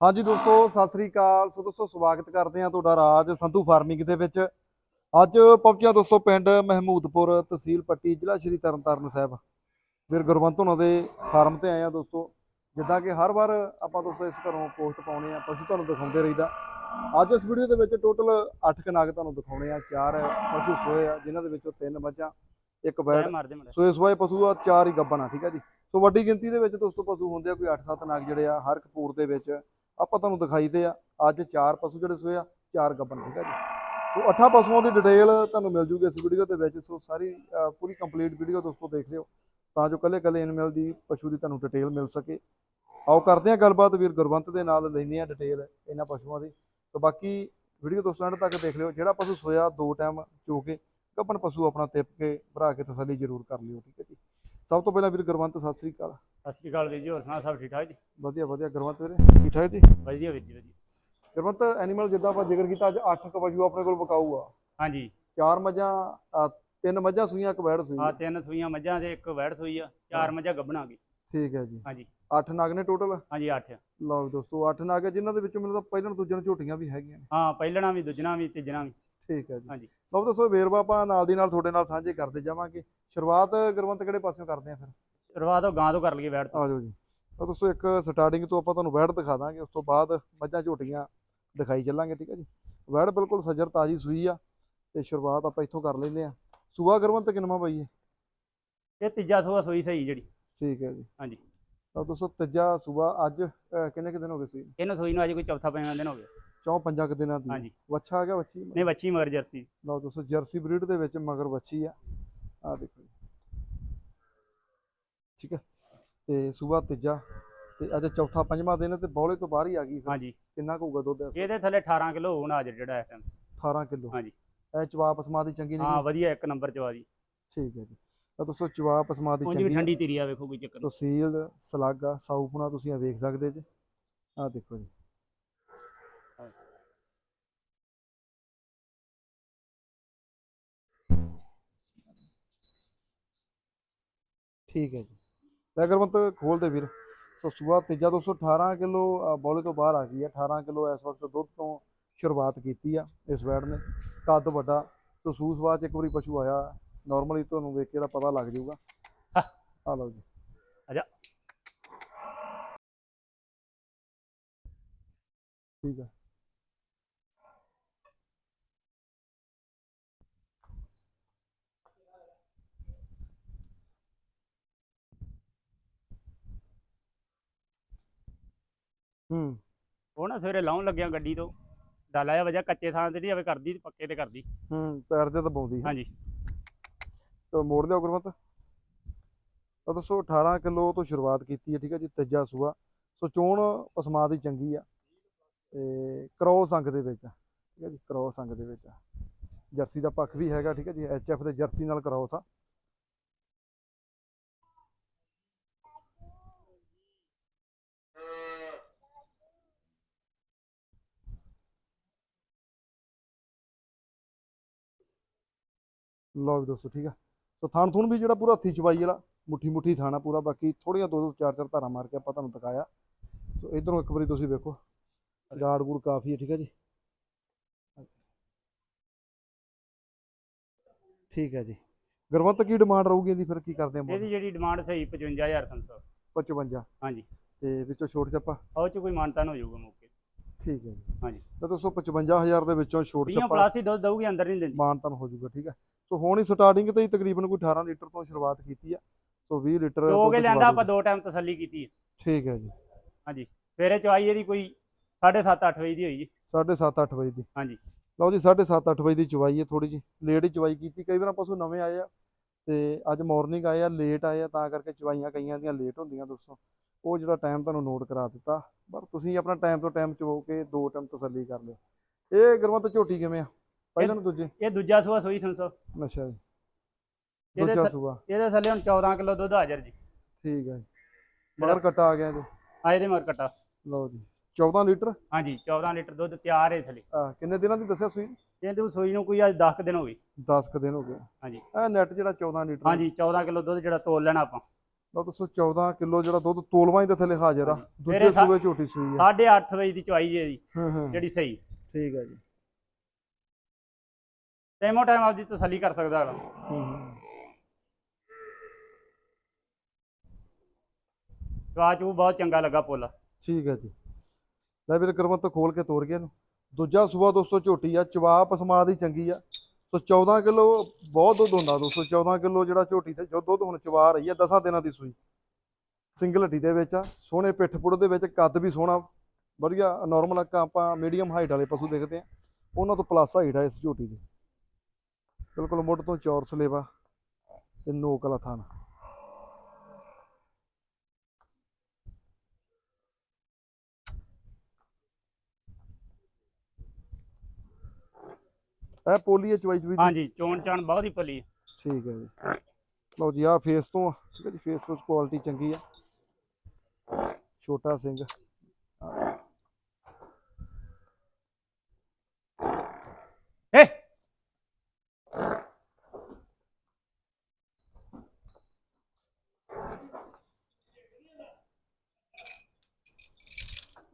ਹਾਂਜੀ ਦੋਸਤੋ ਸਤਿ ਸ੍ਰੀ ਅਕਾਲ। ਸੋ ਦੋਸਤੋ ਸਵਾਗਤ ਕਰਦੇ ਹਾਂ ਤੁਹਾਡਾ ਰਾਜ ਸੰਧੂ ਫਾਰਮਿੰਗ ਦੇ ਵਿੱਚ। ਅੱਜ ਪਹੁੰਚਿਆ ਦੋਸਤੋ ਪਿੰਡ ਮਹਿਮੂਦਪੁਰ ਤਹਿਸੀਲ ਪੱਟੀ ਜ਼ਿਲ੍ਹਾ ਸ਼੍ਰੀ ਤਰਨਤਾਰਨ ਸਾਹਿਬ। ਵੀਰ ਗੁਰਵੰਤ ਉਹਨਾਂ ਦੇ ਫਾਰਮ ਤੇ ਆਏ ਆ ਦੋਸਤੋ। ਜਿੱਦਾਂ ਕਿ ਹਰ ਵਾਰ ਆਪਾਂ ਦੋਸਤੋ ਇਸ ਘਰੋਂ ਪੋਸਟ ਪਾਉਣੇ ਆ ਪਸ਼ੂ ਤੁਹਾਨੂੰ ਦਿਖਾਉਂਦੇ ਰਹੀਦਾ। ਅੱਜ ਇਸ ਵੀਡੀਓ ਦੇ ਵਿੱਚ ਟੋਟਲ 8 ਕਨਾਗ ਤੁਹਾਨੂੰ ਦਿਖਾਉਣੇ ਆ ਚਾਰ ਪਸ਼ੂ ਸੋਏ ਆ ਜਿਨ੍ਹਾਂ ਦੇ ਵਿੱਚੋਂ ਤਿੰਨ ਮੱਝਾਂ ਇੱਕ ਬੈੜ ਮਾਰਦੇ ਮੁੰਡੇ। ਸੋ ਇਸ ਵਾਏ ਪਸ਼ੂ ਆ ਚਾਰ ਹੀ ਗੱਬਣ ਆ ਠੀਕ ਆ ਜੀ। ਸੋ ਵੱਡੀ ਗਿਣਤੀ ਦੇ ਵਿੱਚ ਦੋਸਤੋ ਪਸ਼ੂ ਹੁੰਦੇ ਆ ਕੋਈ 8-7 ਨਾਗ ਜਿਹੜੇ ਆ ਹਰ ਕਪੂਰ ਦੇ ਵਿੱਚ। ਆਪਾਂ ਤੁਹਾਨੂੰ ਦਿਖਾਈਦੇ ਆ। ਅੱਜ ਚਾਰ ਪਸ਼ੂ ਜਿਹੜੇ ਸੋਏ ਆ, ਚਾਰ ਗੱਬਣ ਠੀਕ ਆ ਜੀ। ਸੋ ਅੱਠਾਂ ਪਸ਼ੂਆਂ ਦੀ ਡਿਟੇਲ ਤੁਹਾਨੂੰ ਮਿਲ ਜੂਗੀ ਇਸ ਵੀਡੀਓ ਦੇ ਵਿੱਚ। ਸੋ ਸਾਰੀ ਪੂਰੀ ਕੰਪਲੀਟ ਵੀਡੀਓ ਦੋਸਤੋ ਦੇਖ ਲਿਓ। ਤਾਂ ਜੋ ਕੱਲੇ ਕੱਲੇ ਐਨੀਮਲ ਦੀ, ਪਸ਼ੂ ਦੀ ਤੁਹਾਨੂੰ ਡਿਟੇਲ ਮਿਲ ਸਕੇ। ਆਓ ਕਰਦੇ ਆ ਗੱਲਬਾਤ। ਵੀਰ ਗੁਰਵੰਤ ਦੇ ਨਾਲ ਲੈਂਦੇ ਆ ਡਿਟੇਲ ਇਹਨਾਂ ਪਸ਼ੂਆਂ ਦੀ। ਸੋ ਬਾਕੀ ਵੀਡੀਓ ਦੋਸਤੋ ਐਂਡ ਤੱਕ ਦੇਖ ਲਿਓ। ਜਿਹੜਾ ਪਸ਼ੂ ਸੋਇਆ, ਦੋ ਟਾਈਮ ਚੋ ਕੇ ਗੱਭਣ ਪਸ਼ੂ ਆਪਣਾ ਤਿਪ ਕੇ, ਭਰਾ ਕੇ ਤਸੱਲੀ ਜ਼ਰੂਰ ਕਰ ਲਿਓ ਠੀਕ ਹੈ ਜੀ। ਸਭ ਤੋਂ ਪਹਿਲਾਂ ਵੀਰ ਗੁਰਵੰਤ ਸਤਿ ਸ੍ਰੀ ਅਕਾਲ। ਸਤਿ ਸ਼੍ਰੀ ਅਕਾਲ ਵੀਰ ਜੀ ਹੋਰ ਸੁਣਾ ਸਭ ਠੀਕ ਠਾਕ ਜੀ? ਵਧੀਆ ਵਧੀਆ। ਗੁਰਵੰਤ ਵੀਰੇ ਠੀਕ ਠਾਕ ਜੀ? ਵਧੀਆ ਵੀਰ ਜੀ ਵਧੀਆ। ਗੁਰਵੰਤ ਐਨੀਮਲ ਜਿੱਦਾਂ ਆਪਾਂ ਜ਼ਿਕਰ ਕੀਤਾ ਅੱਜ 8 ਕ ਪਸ਼ੂ ਆਪਣੇ ਕੋਲ ਬਕਾਊ ਆ ਹਾਂਜੀ। ਚਾਰ ਮੱਝਾਂ ਤਿੰਨ ਮੱਝਾਂ ਸੂਈਆਂ ਇੱਕ ਵੈੜ ਸੂਈ। ਆ ਤਿੰਨ ਸੂਈਆਂ ਮੱਝਾਂ ਤੇ ਇੱਕ ਵੈੜ ਸੂਈ ਆ। ਚਾਰ ਮੱਝਾਂ ਗੱਭਣਾ ਗਈ ਠੀਕ ਹੈ ਜੀ। ਹਾਂਜੀ। 8 ਨਗ ਨੇ ਟੋਟਲ ਹਾਂਜੀ 8 ਲਓ ਵੀ ਦੋਸਤੋ 8 ਨਗ ਹੈ ਜਿਨ੍ਹਾਂ ਦੇ ਵਿੱਚੋਂ ਮੈਨੂੰ ਤਾਂ ਪਹਿਲਾਂ ਦੂਜੇ ਨੂੰ ਝੋਟੀਆਂ ਵੀ ਹੈਗੀਆਂ ਨੇ। ਹਾਂ ਪਹਿਲਣਾ ਵੀ ਦੂਜਣਾ ਵੀ ਤੀਜਣਾ ਵੀ। ਠੀਕ ਹੈ ਜੀ। ਹਾਂਜੀ। ਲਓ ਦੱਸੋ ਵੇਰਵਾ ਆਪਾਂ ਨਾਲ ਦੀ ਨਾਲ ਤੁਹਾਡੇ ਨਾਲ ਸਾਂਝੇ ਕਰਦੇ ਜਾਵਾਂਗੇ। ਸ਼ੁਰੂਆਤ ਗੁਰਵੰਤ ਕਿਹੜੇ ਪਾਸਿਓਂ ਕਰਦੇ ਆ ਫਿਰ? ਸ਼ੁਰੂਆਤ ਉਹ ਗਾਂ ਤੋਂ ਕਰ ਲਈਏ ਵੈੜ ਤੋਂ। ਆ ਜਾਓ ਜੀ। ਤਾਂ ਦੋਸਤੋ ਇੱਕ ਸਟਾਰਟਿੰਗ ਤੋਂ ਆਪਾਂ ਤੁਹਾਨੂੰ ਵੈੜ ਦਿਖਾ ਦਾਂਗੇ ਉਸ ਤੋਂ ਬਾਅਦ ਮੱਝਾਂ ਝੋਟੀਆਂ ਦਿਖਾਈ ਚੱਲਾਂਗੇ ਠੀਕ ਹੈ ਜੀ। ਵੈੜ ਬਿਲਕੁਲ ਸਜਰ ਤਾਜੀ ਸੂਈ ਆ ਤੇ ਸ਼ੁਰੂਆਤ ਆਪਾਂ ਇੱਥੋਂ ਕਰ ਲੈਂਦੇ ਆ। ਸੂਆ ਗੁਰਵੰਤ ਕਿੰਨਵਾਂ ਪਈ ਹੈ ਇਹ ਤੀਜਾ ਸੂਆ ਸੂਈ ਸਹੀ ਜਿਹੜੀ। ਠੀਕ ਹੈ ਜੀ। ਹਾਂਜੀ। ਤਾਂ ਦੋਸਤੋ ਤੀਜਾ ਸੂਆ ਅੱਜ ਕਿੰਨੇ ਕੁ ਦਿਨ ਹੋ ਗਏ ਸੂਈ? ਇਹਨੂੰ ਸੂਈ ਨੂੰ ਅੱਜ ਕੋਈ ਚੌਥਾ ਪੰਜਵਾਂ ਦਿਨ ਹੋ ਗਿਆ। ਚੌਂ ਪੰਜਾਂ ਕੁ ਦਿਨਾਂ ਦੀ। ਹਾਂਜੀ। ਵੱਛਾ ਆ ਗਿਆ ਵੱਛੀ? ਨਹੀਂ ਬੱਚੀ ਮਗਰ ਜਰਸੀ। ਲਓ ਦੋਸਤੋ ਜਰਸੀ ਬਰੀਡ ਦੇ ਵਿੱਚ ਮਗਰ ਵੱਛੀ ਆ। ਆ ਦੇਖੋ ਜੀ। ਠੀਕ ਹੈ? ਤੇ ਸੂਆ ਤੀਜਾ ਤੇ ਅੱਜ ਚੌਥਾ ਪੰਜਵਾਂ ਦਿਨ ਤੇ ਬੌਲੇ ਤੋਂ ਬਾਹਰ ਹੀ ਆ ਗਈ ਫਿਰ। ਹਾਂਜੀ। ਕਿੰਨਾ ਕੁ ਹੋਊਗਾ ਦੁੱਧ ਇਸ? ਇਹਦੇ ਥੱਲੇ 18 ਕਿਲੋ ਹੋਣ ਹਾਜ਼ਰ ਜਿਹੜਾ ਇਸ ਟਾਈਮ 18 ਕਿਲੋ। ਹਾਂਜੀ। ਇਹ ਚਵਾ ਪਸਮਾ ਦੀ ਚੰਗੀ ਹਾਂ ਨਹੀਂ ਵਧੀਆ ਇੱਕ ਨੰਬਰ ਚਵਾ ਦੀ। ਠੀਕ ਹੈ ਜੀ। ਤਾਂ ਦੋਸਤੋ ਚਵਾ ਪਸਮਾ ਦੀ ਉਂਝ ਵੀ ਚੰਗੀ ਆ। ਠੰਡੀ ਤੇਰੀ ਆ ਵੇਖੋ ਕੋਈ ਚੱਕਰ ਨੀ। ਤਹਿਸੀਲ ਸਲਾਗਾ ਸਾਊਪੁਣਾ ਤੁਸੀਂ ਇਹ ਵੇਖ ਸਕਦੇ ਜੀ। ਆਹ ਦੇਖੋ ਜੀ। ਠੀਕ ਹੈ ਜੀ। ਲੈ ਗੁਰਮਤ ਖੋਲ ਦੇ ਵੀਰ। ਸੋ ਸੂਆ ਤੀਜਾ 218 ਕਿਲੋ ਬੋਲੇ ਤੋਂ ਬਾਹਰ ਆ ਗਈ ਹੈ। 18 ਕਿਲੋ ਇਸ ਵਕਤ ਦੁੱਧ ਤੋਂ ਸ਼ੁਰੂਆਤ ਕੀਤੀ ਆ ਇਸ ਵੈੜ ਨੇ। ਕੱਦ ਵੱਡਾ ਸੋ ਸੂਸਵਾ ਚ ਇੱਕ ਵਾਰੀ ਪਸ਼ੂ ਆਇਆ। ਨਾਰਮਲੀ ਤੁਹਾਨੂੰ ਵੇਖ ਕੇ ਜਿਹੜਾ ਪਤਾ ਲੱਗ ਜਾਊਗਾ। ਆ ਲਓ ਜੀ। ਆਜਾ। ਠੀਕ ਹੈ ਹੂੰ। ਉਹ ਨਾ ਸਵੇਰੇ ਲਾਉਣ ਲੱਗਿਆ ਗੱਡੀ ਤੋਂ। ਡਾਲਾ ਜਿਹਾ ਵਜਾ ਕੱਚੇ ਥਾਂ ਤੇ ਨਹੀਂ ਆਵੇ ਕਰਦੀ ਤੇ ਪੱਕੇ ਤੇ ਕਰਦੀ। ਹੂੰ ਪੈਰ ਤੇ ਦਬਾਉਂਦੀ ਹਾਂਜੀ। ਚਲੋ ਮੋੜ ਲਿਓ ਗੁਰਮਤ। ਤਾਂ ਦੱਸੋ 18 ਕਿਲੋ ਤੋਂ ਸ਼ੁਰੂਆਤ ਕੀਤੀ ਹੈ ਠੀਕ ਹੈ ਜੀ ਤੀਜਾ ਸੂਆ। ਸੋ ਚੋਣ ਪਸਮਾ ਦੀ ਚੰਗੀ ਆ। ਤੇ ਕ੍ਰੋਸ ਅੰਗ ਦੇ ਵਿੱਚ ਆ, ਠੀਕ ਹੈ ਜੀ ਕ੍ਰੋਸ ਅੰਗ ਦੇ ਵਿੱਚ ਆ। ਜਰਸੀ ਦਾ ਪੱਖ ਵੀ ਹੈਗਾ ਠੀਕ ਹੈ ਜੀ ਐਫ ਦੇ ਜਰਸੀ ਨਾਲ ਕ੍ਰੋਸ ਆ ਲਓ ਵੀ ਦੋਸਤੋ ਠੀਕ ਆ। ਸੋ ਥਾਣ ਥੂਣ ਵੀ ਜਿਹੜਾ ਪੂਰਾ ਹੱਥੀ ਚਵਾਈ ਵਾਲਾ ਮੁੱਠੀ ਮੁੱਠੀ ਥਾਣਾ ਪੂਰਾ ਬਾਕੀ ਥੋੜੀਆਂ ਦੋ ਦੋ ਚਾਰ ਚਾਰ ਧਾਰਾਂ ਮਾਰ ਕੇ ਆਪਾਂ ਤੁਹਾਨੂੰ ਦਿਖਾਇਆ। ਸੋ ਇਧਰੋਂ ਇੱਕ ਵਾਰੀ ਤੁਸੀਂ ਵੇਖੋ ਗਾੜ ਗੂੜ ਕਾਫੀ ਹੈ ਠੀਕ ਹੈ ਜੀ। ਠੀਕ ਹੈ ਜੀ। ਗੁਰਵੰਤ ਕੀ ਡਿਮਾਂਡ ਰਹੂਗੀ ਇਹਦੀ ਫਿਰ ਕੀ ਕਰਦੇ ਆਪਾਂ ਇਹਦੀ ਜਿਹੜੀ ਡਿਮਾਂਡ ਸਹੀ 55300 55 ਹਾਂਜੀ। ਤੇ ਵਿੱਚੋਂ ਛੋਟ ਛੱਪਾ? ਉਹ ਚ ਕੋਈ ਮਾਨਤਾ ਨਾ ਹੋ ਜਾਊਗਾ ਮੌਕੇ ਠੀਕ ਹੈ ਜੀ। ਹਾਂਜੀ। ਤਾਂ ਦੋਸਤੋ 55000 ਦੇ ਵਿੱਚੋਂ ਛੋਟ 20 ਛੱਪਾ ਪਲੱਸ ਹੀ ਦੁੱਧ ਦਊਗੀ ਅੰਦਰ ਨਹੀਂ ਦਿੰਦੀ। ਮਾਨਤਨ ਹੋ ਜਾਊਗਾ ਠੀਕ ਹੈ ਸੋ ਹੁਣ ਹੀ ਸਟਾਰਟਿੰਗ ਤੇ ਹੀ ਤਕਰੀਬਨ ਕੋਈ 18 ਲੀਟਰ ਤੋਂ ਸ਼ੁਰੂਆਤ ਕੀਤੀ ਆ। ਸੋ 20 ਲੀਟਰ ਦੋ ਕੇ ਲਿਆਂਦਾ ਆਪਾਂ। ਦੋ ਟਾਈਮ ਤਸੱਲੀ ਕੀਤੀ ਹੈ ਠੀਕ ਹੈ ਜੀ। ਹਾਂਜੀ ਸਵੇਰੇ ਚਵਾਈ ਇਹਦੀ ਕੋਈ 7:30 8 ਵਜੇ ਦੀ ਹੋਈ ਜੀ। 7:30 8 ਵਜੇ ਦੀ। ਹਾਂਜੀ। ਲਓ ਜੀ 7:30 8 ਵਜੇ ਦੀ ਚਵਾਈ ਹੈ ਥੋੜੀ ਜੀ ਲੇਟ ਹੀ ਚਵਾਈ ਕੀਤੀ। ਕਈ ਵਾਰ ਪਸ਼ੂ ਨਵੇਂ ਆਏ ਆ ਤੇ ਅੱਜ ਮਾਰਨਿੰਗ ਆਏ ਆ ਲੇਟ ਆਏ ਆ ਤਾਂ ਕਰਕੇ ਚਵਾਈਆਂ ਕਈਆਂ ਦੀਆਂ ਲੇਟ ਹੁੰਦੀਆਂ ਦੋਸਤੋ। ਉਹ ਜਿਹੜਾ ਟਾਈਮ ਤੁਹਾਨੂੰ ਨੋਟ ਕਰਾ ਦਿੱਤਾ। ਪਰ ਤੁਸੀਂ ਆਪਣਾ ਟਾਈਮ ਤੋਂ ਟਾਈਮ ਚਵੋ ਕੇ ਦੋ ਟਾਈਮ ਤਸੱਲੀ ਕਰ ਲਿਓ। ਇਹ ਗੁਰਮਤ ਝੋਟੀ ਕਿਵੇਂ ਆ? ਪਹਿਲਾਂ ਨੂੰ ਦੂਜੇ? ਇਹ ਦੂਜਾ ਸੂਆ ਸੂਈ ਸੰਸੋ ਨਸ਼ਾ ਜੀ। ਇਹਦੇ ਦੂਜਾ ਥ- ਸੂਆ। ਇਹਦੇ ਥੱਲੇ ਹੁਣ 14 ਕਿਲੋ ਦੁੱਧ ਹਾਜ਼ਰ ਜੀ। ਠੀਕ ਹੈ ਮਗਰ ਕੱਟਾ ਆ ਗਿਆ ਇਹਦੇ। ਆ ਇਹਦੇ ਮਰ ਕਟਾ। ਲਓ ਜੀ। 14 ਲੀਟਰ? ਹਾਂਜੀ 14 ਲੀਟਰ ਦੁੱਧ ਤਿਆਰ ਹੈ ਥੱਲੇ। ਆ ਕਿੰਨੇ ਦਿਨਾਂ ਦੀ ਦੱਸਿਆ ਸੂਈ? ਇਹਦੇ ਸੂਈ ਨੂੰ ਕੋਈ ਅੱਜ 10 ਦਿਨ ਹੋ ਗਏ। 10 ਕ ਦਿਨ ਹੋ ਗਏ। ਹਾਂਜੀ ਇਹ ਨੈਟ ਜਿਹੜਾ 14 ਲੀਟਰ ਹਾਂਜੀ 14 ਕਿਲੋ ਦੁੱਧ ਜਿਹੜਾ ਤੋਲ ਲੈਣਾ ਆਪਾਂ। ਲਓ ਦੋਸਤੋ 14 ਕਿਲੋ ਜਿਹੜਾ ਦੁੱਧ ਤੋਲਵਾਂ ਹੀ ਦੇ ਥੱਲੇ ਹਾਜ਼ਰ ਆ। ਹਾਂਜੀ। ਦੂਜੇ ਸਵੇਰੇ ਸਾ- ਸੂਬੇ ਝੋਟੀ ਸੂਈ ਆ। 8:30 ਵਜੇ ਦੀ ਚਵਾਈ ਹੈ ਜੀ ਹਾਂ ਹਾਂ। ਜਿਹੜੀ ਸਹੀ। ਠੀਕ ਹੈ ਜੀ। ਟਾਈਮੋ ਟਾਈਮ ਆਪਦੀ ਤਸੱਲੀ ਕਰ ਸਕਦਾ ਅਗਲਾ। ਹੂੰ ਹੂੰ। ਚਵਾਚੂ ਬਹੁਤ ਚੰਗਾ ਲੱਗਾ ਪੁੱਲ। ਠੀਕ ਹੈ ਜੀ। ਲੈ ਵੀਰ ਕਰਮਤ ਤੋਂ ਖੋਲ ਕੇ ਤੋਰ ਗਿਆ ਇਹਨੂੰ। ਦੂਜਾ ਸੂਆ ਦੋਸਤੋ ਝੋਟੀ ਆ ਚਵਾ ਪਸਮਾ ਦੀ ਚੰਗੀ ਆ। ਸੋ 14 ਕਿਲੋ ਬਹੁਤ ਦੁੱਧ ਹੁੰਦਾ ਦੋਸਤੋ 14 ਕਿਲੋ ਜਿਹੜਾ ਝੋਟੀ ਤੇ ਜੋ ਦੁੱਧ ਹੁਣ ਚਵਾ ਰਹੀ ਆ 10 ਦਿਨਾਂ ਦੀ ਸੂਈ। ਸਿੰਗਲ ਹੱਡੀ ਦੇ ਵਿੱਚ ਆ ਸੋਹਣੇ ਪਿੱਠ ਪੁੜ ਦੇ ਵਿੱਚ ਕੱਦ ਵੀ ਸੋਹਣਾ ਵਧੀਆ ਨਾਰਮਲ ਆਪਾਂ ਮੀਡੀਅਮ ਹਾਈਟ ਵਾਲੇ ਪਸ਼ੂ ਦੇਖਦੇ ਆ। ਉਹਨਾਂ ਤੋਂ ਪਲੱਸ ਹਾਈਟ ਆ ਇਸ ਝੋਟੀ ਦੀ। ਬਿਲਕੁਲ ਮੁੱਢ ਤੋਂ ਚੌਰਸ ਲੇਵਾ ਤੇ ਨੋਕ ਵਾਲਾ ਥਾਨ ਇਹ ਪੋਲੀ ਹੈ ਚਵਾਈ ਚਵਾਈ ਹਾਂਜੀ ਚੋਣ ਚਾਣ ਬਹੁਤ ਹੀ ਹੈ। ਠੀਕ ਹੈ ਜੀ। ਲਓ ਜੀ ਆ ਫੇਸ ਤੋਂ ਆ, ਠੀਕ ਹੈ ਜੀ ਫੇਸ ਤੋਂ ਕੁਆਲਿਟੀ ਚੰਗੀ ਆ। ਛੋਟਾ ਸਿੰਘ। ਏ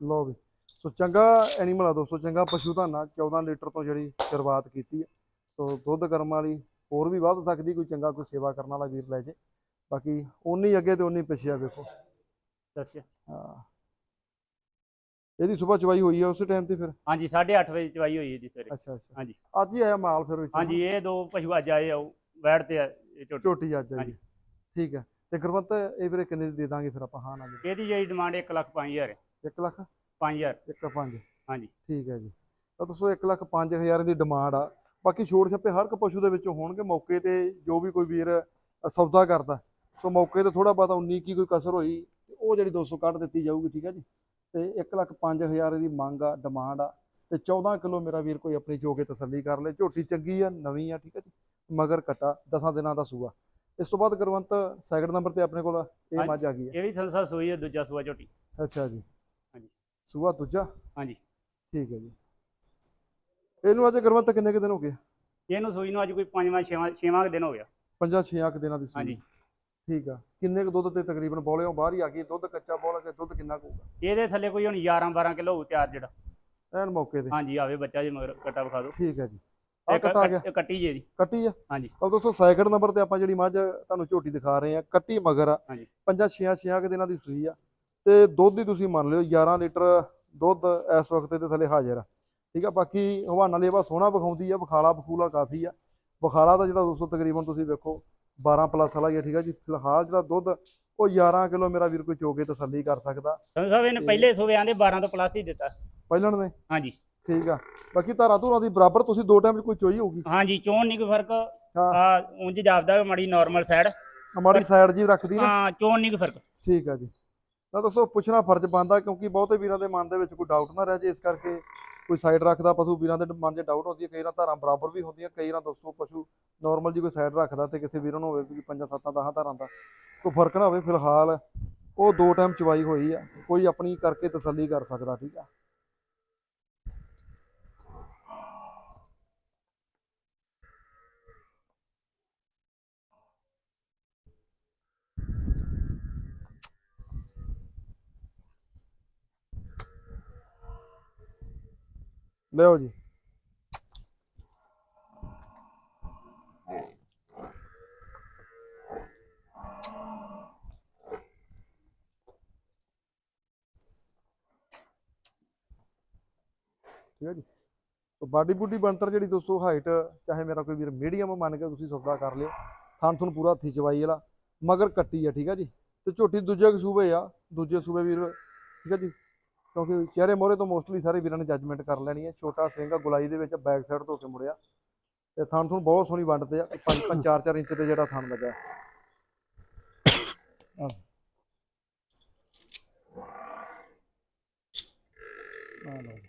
ਲਓ ਵੀ। ਸੋ ਚੰਗਾ ਐਨੀਮਲ ਆ ਦੋਸਤੋ ਚੰਗਾ ਪਸ਼ੂ ਧਾਨਾ 14 ਲੀਟਰ ਤੋਂ ਜਿਹੜੀ ਸ਼ੁਰੂਆਤ ਕੀਤੀ ਹੈ ਸੋ ਦੁੱਧ ਕਰਮ ਵਾਲੀ ਹੋਰ ਵੀ ਵੱਧ ਸਕਦੀ ਕੋਈ ਚੰਗਾ ਕੋਈ ਸੇਵਾ ਕਰਨ ਵਾਲਾ ਵੀਰ ਲੈ ਜੇ। ਬਾਕੀ ਉਨੀ ਅੱਗੇ ਤੇ ਉਨੀ ਪਿੱਛੇ ਆ ਵੇਖੋ। ਦੱਸਿਆ ਹਾਂ। ਇਹਦੀ ਸਵੇਰ ਚਵਾਈ ਹੋਈ ਆ ਉਸੇ ਟਾਈਮ ਤੇ ਫਿਰ? ਹਾਂਜੀ 8:30 ਵਜੇ ਚਵਾਈ ਹੋਈ ਹੈ ਜੀ ਸਵੇਰੇ। ਅੱਛਾ ਅੱਛਾ। ਹਾਂਜੀ। ਅੱਜ ਹੀ ਆਇਆ ਮਾਲ ਫਿਰ ਵਿੱਚ। ਹਾਂਜੀ ਇਹ ਦੋ ਪਸ਼ੂ ਅੱਜ ਆਏ ਆ ਬੈਠ ਤੇ ਆ ਇਹ ਝੋਟੀ। ਝੋਟੀ ਅੱਜ ਆਈ ਹਾਂਜੀ। ਠੀਕ ਹੈ ਤੇ ਗੁਰਮਤ ਇਹ ਵੀਰੇ ਕਿੰਨੇ ਦੀ ਦੇ ਦਾਂਗੇ ਫਿਰ ਆਪਾਂ? ਹਾਂ ਨਾ ਜੀ। ਇਹਦੀ ਜਿਹੜੀ ਡਿਮਾਂਡ 1 ਲੱਖ 5000 1 ਲੱਖ? 5000 ਇੱਕ ਪੰਜ। ਹਾਂਜੀ। ਠੀਕ ਹੈ ਜੀ। ਤਾਂ ਦੱਸੋ 1 ਲੱਖ 5000 ਦੀ ਡਿਮਾਂਡ ਆ। ਬਾਕੀ ਛੋੜ ਛੱਪੇ ਹਰ ਇੱਕ ਪਸ਼ੂ ਦੇ ਵਿੱਚੋਂ ਹੋਣਗੇ। ਮੌਕੇ ਤੇ ਜੋ ਵੀ ਕੋਈ ਵੀਰ ਸੌਦਾ ਕਰਦਾ। ਸੋ ਮੌਕੇ ਤੇ ਥੋੜਾ ਬਹੁਤਾ 19 ਕੀ ਕੋਈ ਕਸਰ ਹੋਈ ਉਹ ਜਿਹੜੀ 200 ਕੱਢ ਦਿੱਤੀ ਜਾਊਗੀ ਠੀਕ ਹੈ ਜੀ। ਤੇ 1 ਲੱਖ 5000 ਦੀ ਮੰਗ ਆ ਡਿਮਾਂਡ ਆ। ਤੇ 14 ਕਿਲੋ ਮੇਰਾ ਵੀਰ ਕੋਈ ਆਪਣੀ ਜੋ ਕੇ ਤਸੱਲੀ ਕਰ ਲੇ। ਝੋਟੀ ਚੰਗੀ ਆ ਨਵੀਂ ਆ ਠੀਕ ਹੈ ਜੀ। ਮਗਰ ਕਟਾ 10 ਦਿਨਾਂ ਦਾ ਸੂਆ। ਇਸ ਤੋਂ ਬਾਅਦ ਗੁਰਵੰਤ ਸੈਕਿੰਡ ਨੰਬਰ ਤੇ ਆਪਣੇ ਕੋਲ ਇਹ। ਮੱਝ ਆ ਗਈ ਹੈ। ਇਹ ਵੀ ਸੰਸਾ ਸੂਈ ਹੈ ਦੂਜਾ ਸੂਆ ਝੋਟੀ। ਅੱਛਾ ਜੀ। ਸੂਆ ਦੂਜਾ? ਹਾਂਜੀ। ਠੀਕ ਹੈ ਜੀ। ਇਹਨੂੰ ਅੱਜ ਗੁਰਵੰਤ ਕਿੰਨੇ ਕੁ ਦਿਨ ਹੋ ਗਏ? ਇਹਨੂੰ ਸੂਈ ਨੂੰ ਅੱਜ ਕੋਈ ਪੰਜਵਾਂ ਛੇਵਾਂ ਛੇਵਾਂ ਕੁ ਦਿਨ ਹੋ ਗਿਆ। ਪੰਜਾਂ ਛੇਆਂ ਕੁ ਦਿਨਾਂ ਦੀ ਸੂਈ। ਹਾਂਜੀ। ਠੀਕ ਆ। ਕਿੰਨੇ ਕੁ ਦੁੱਧ ਤੇ ਤਕਰੀਬਨ ਬੋਲਿਓ? ਬਾਹਰ ਹੀ ਆ ਗਈ। ਦੁੱਧ ਕੱਚਾ ਬੋਲ ਕੇ ਦੁੱਧ ਕਿੰਨਾ ਕੁ ਹੋਊਗਾ? ਇਹਦੇ ਥੱਲੇ ਕੋਈ ਹੁਣ 11 12 ਕਿਲੋ ਹੋਊ ਤਿਆਰ ਜਿਹੜਾ। ਐਨ ਮੌਕੇ ਤੇ। ਹਾਂਜੀ ਆਵੇ ਬੱਚਾ ਜੀ ਮਗਰ ਕਟਾ ਵਿਖਾ ਦਿਓ। ਠੀਕ ਹੈ ਜੀ। ਆ ਕਟਾ ਗਿਆ। ਕੱਟੀ ਜੇ। ਕੱਟੀ ਆ? ਹਾਂਜੀ। ਤਾਂ ਦੋਸਤੋ ਸੈਕਿੰਡ ਨੰਬਰ ਤੇ ਆਪਾਂ ਜਿਹੜੀ ਮੱਝ ਤੁਹਾਨੂੰ ਝੋਟੀ ਦਿਖਾ ਰਹੇ ਆ ਕੱਟੀ ਮਗਰ ਆ। ਹਾਂਜੀ। ਪੰਜਾਂ ਛੇਆਂ ਛੇਆਂ ਕੁ ਦਿਨਾਂ ਦੀ ਸੂਈ ਆ। ਤੇ ਦੁੱਧ ਹੀ ਤੁਸੀਂ ਮੰਨ ਲਿਓ 11 ਲੀਟਰ ਦੁੱਧ ਇਸ ਵਕਤ ਦੇ ਥੱਲੇ ਹਾਜ਼ਰ ਆ। ਠੀਕ ਆ ਬਾਕੀ ਹਵਾਨਾ ਲੇਵਾ ਸੋਹਣਾ ਵਿਖਾਉਂਦੀ ਆ ਬਖਾਲਾ ਬਖੂਲਾ ਕਾਫੀ ਆ। ਬਖਾਲਾ ਦਾ ਜਿਹੜਾ ਦੋਸਤੋ ਤਕਰੀਬਨ ਤੁਸੀਂ ਵੇਖੋ 12 ਪਲੱਸ ਵਾਲਾ ਹੀ ਆ ਠੀਕ ਆ ਜੀ। ਫਿਲਹਾਲ ਜਿਹੜਾ ਦੁੱਧ ਉਹ 11 ਕਿਲੋ ਮੇਰਾ ਵੀਰ ਕੋਈ ਚੋਕੇ ਤਸੱਲੀ ਕਰ ਸਕਦਾ। ਸਾਹਿਬ ਇਹਨੇ ਪਹਿਲੇ ਸੂਵੇ ਆਂਦੇ 12 ਤੋਂ ਪਲੱਸ ਹੀ ਦਿੱਤਾ। ਪਹਿਲਣ ਨੇ? ਹਾਂਜੀ। ਠੀਕ ਆ। ਬਾਕੀ ਧਾਰਾ ਧੂਰਾਂ ਦੀ ਬਰਾਬਰ ਤੁਸੀਂ ਦੋ ਟਾਈਮ 'ਚ ਕੋਈ ਚੋਈ ਹੋਊਗੀ? ਹਾਂਜੀ ਚੋਣ ਨਹੀਂ ਕੋਈ ਫ਼ਰਕ। ਆ ਉਂਝ ਜਾਪਦਾ ਮਾੜੀ ਨਾਰਮਲ ਸਾਈਡ ਮਾੜੀ ਸਾਈਡ ਜੀ ਰੱਖਦੀ ਨਾ? ਹਾਂ ਚੋਣ ਨਹੀਂ ਕੋਈ ਫ਼ਰਕ। ਠੀਕ ਆ ਜੀ। ਤਾਂ ਦੋਸਤੋ ਪੁੱਛਣਾ ਫਰਜ਼ ਬਣਦਾ ਕਿਉਂਕਿ ਬਹੁਤੇ ਵੀਰਾਂ ਦੇ ਮਨ ਦੇ ਵਿੱਚ ਕੋਈ ਡਾਊਟ ਨਾ ਰਹਿ ਜੇ ਇਸ ਕਰਕੇ ਕੋਈ ਸਾਈਡ ਰੱਖਦਾ ਪਸ਼ੂ ਵੀਰਾਂ ਦੇ ਮਨ 'ਚ ਡਾਊਟ ਹੁੰਦੀ ਹੈ, ਕਈ ਵਾਰ ਧਾਰਾਂ ਬਰਾਬਰ ਵੀ ਹੁੰਦੀਆਂ, ਕਈ ਵਾਰ ਦੋਸਤੋ ਪਸ਼ੂ ਨਾਰਮਲ ਜੀ ਕੋਈ ਸਾਈਡ ਰੱਖਦਾ ਤੇ ਕਿਸੇ ਵੀਰਾਂ ਨੂੰ ਹੋਵੇ ਕਿ ਪੰਜਾਂ, ਸੱਤਾਂ, ਦਸਾਂ ਧਾਰਾਂ ਦਾ, ਕੋਈ ਫ਼ਰਕ ਨਾ ਹੋਵੇ, ਫਿਲਹਾਲ ਉਹ ਦੋ ਟਾਈਮ ਚਵਾਈ ਹੋਈ ਆ, ਕੋਈ ਆਪਣੀ ਕਰਕੇ ਤਸੱਲੀ ਕਰ ਸਕਦਾ, ਠੀਕ ਆ। ਲਿਓ ਜੀ। ਠੀਕ ਹੈ ਜੀ। ਤੋ ਬਾਡੀ ਬੁੱਡੀ ਬਣਤਰ ਜਿਹੜੀ ਦੋਸਤੋ ਹਾਈਟ ਚਾਹੇ ਮੇਰਾ ਕੋਈ ਵੀਰ ਮੀਡੀਅਮ ਮੰਨ ਕੇ ਤੁਸੀਂ ਸੌਦਾ ਕਰ ਲਿਓ। ਥਣ ਥਣ ਪੂਰਾ ਹੱਥੀ ਚਵਾਈ ਵਾਲਾ। ਮਗਰ ਕੱਟੀ ਆ, ਠੀਕ ਹੈ ਜੀ। ਤੇ ਝੋਟੀ ਦੂਜੇ ਕੁ ਸੂਬੇ ਆ। ਦੂਜੇ ਸੂਬੇ ਵੀਰ, ਠੀਕ ਹੈ ਜੀ। ਕਿਉਂਕਿ ਚਿਹਰੇ ਮੋਹਰੇ ਤੋਂ ਮੋਸਟਲੀ ਸਾਰੇ ਵੀਰਾਂ ਨੇ ਜੱਜਮੈਂਟ ਕਰ ਲੈਣੀ ਹੈ। ਛੋਟਾ ਸਿੰਘ ਆ ਗੁਲਾਈ ਦੇ ਵਿੱਚ ਬੈਕ ਸਾਈਡ ਤੋਂ ਕੇ ਮੁੜਿਆ। ਤੇ ਥਣ ਥਣ ਬਹੁਤ ਸੋਹਣੀ ਵੰਡਦੇ ਆ। 5 5 4 4 ਇੰਚ ਤੇ ਜਿਹੜਾ ਥਣ ਲੱਗਾ। ਲਓ ਜੀ।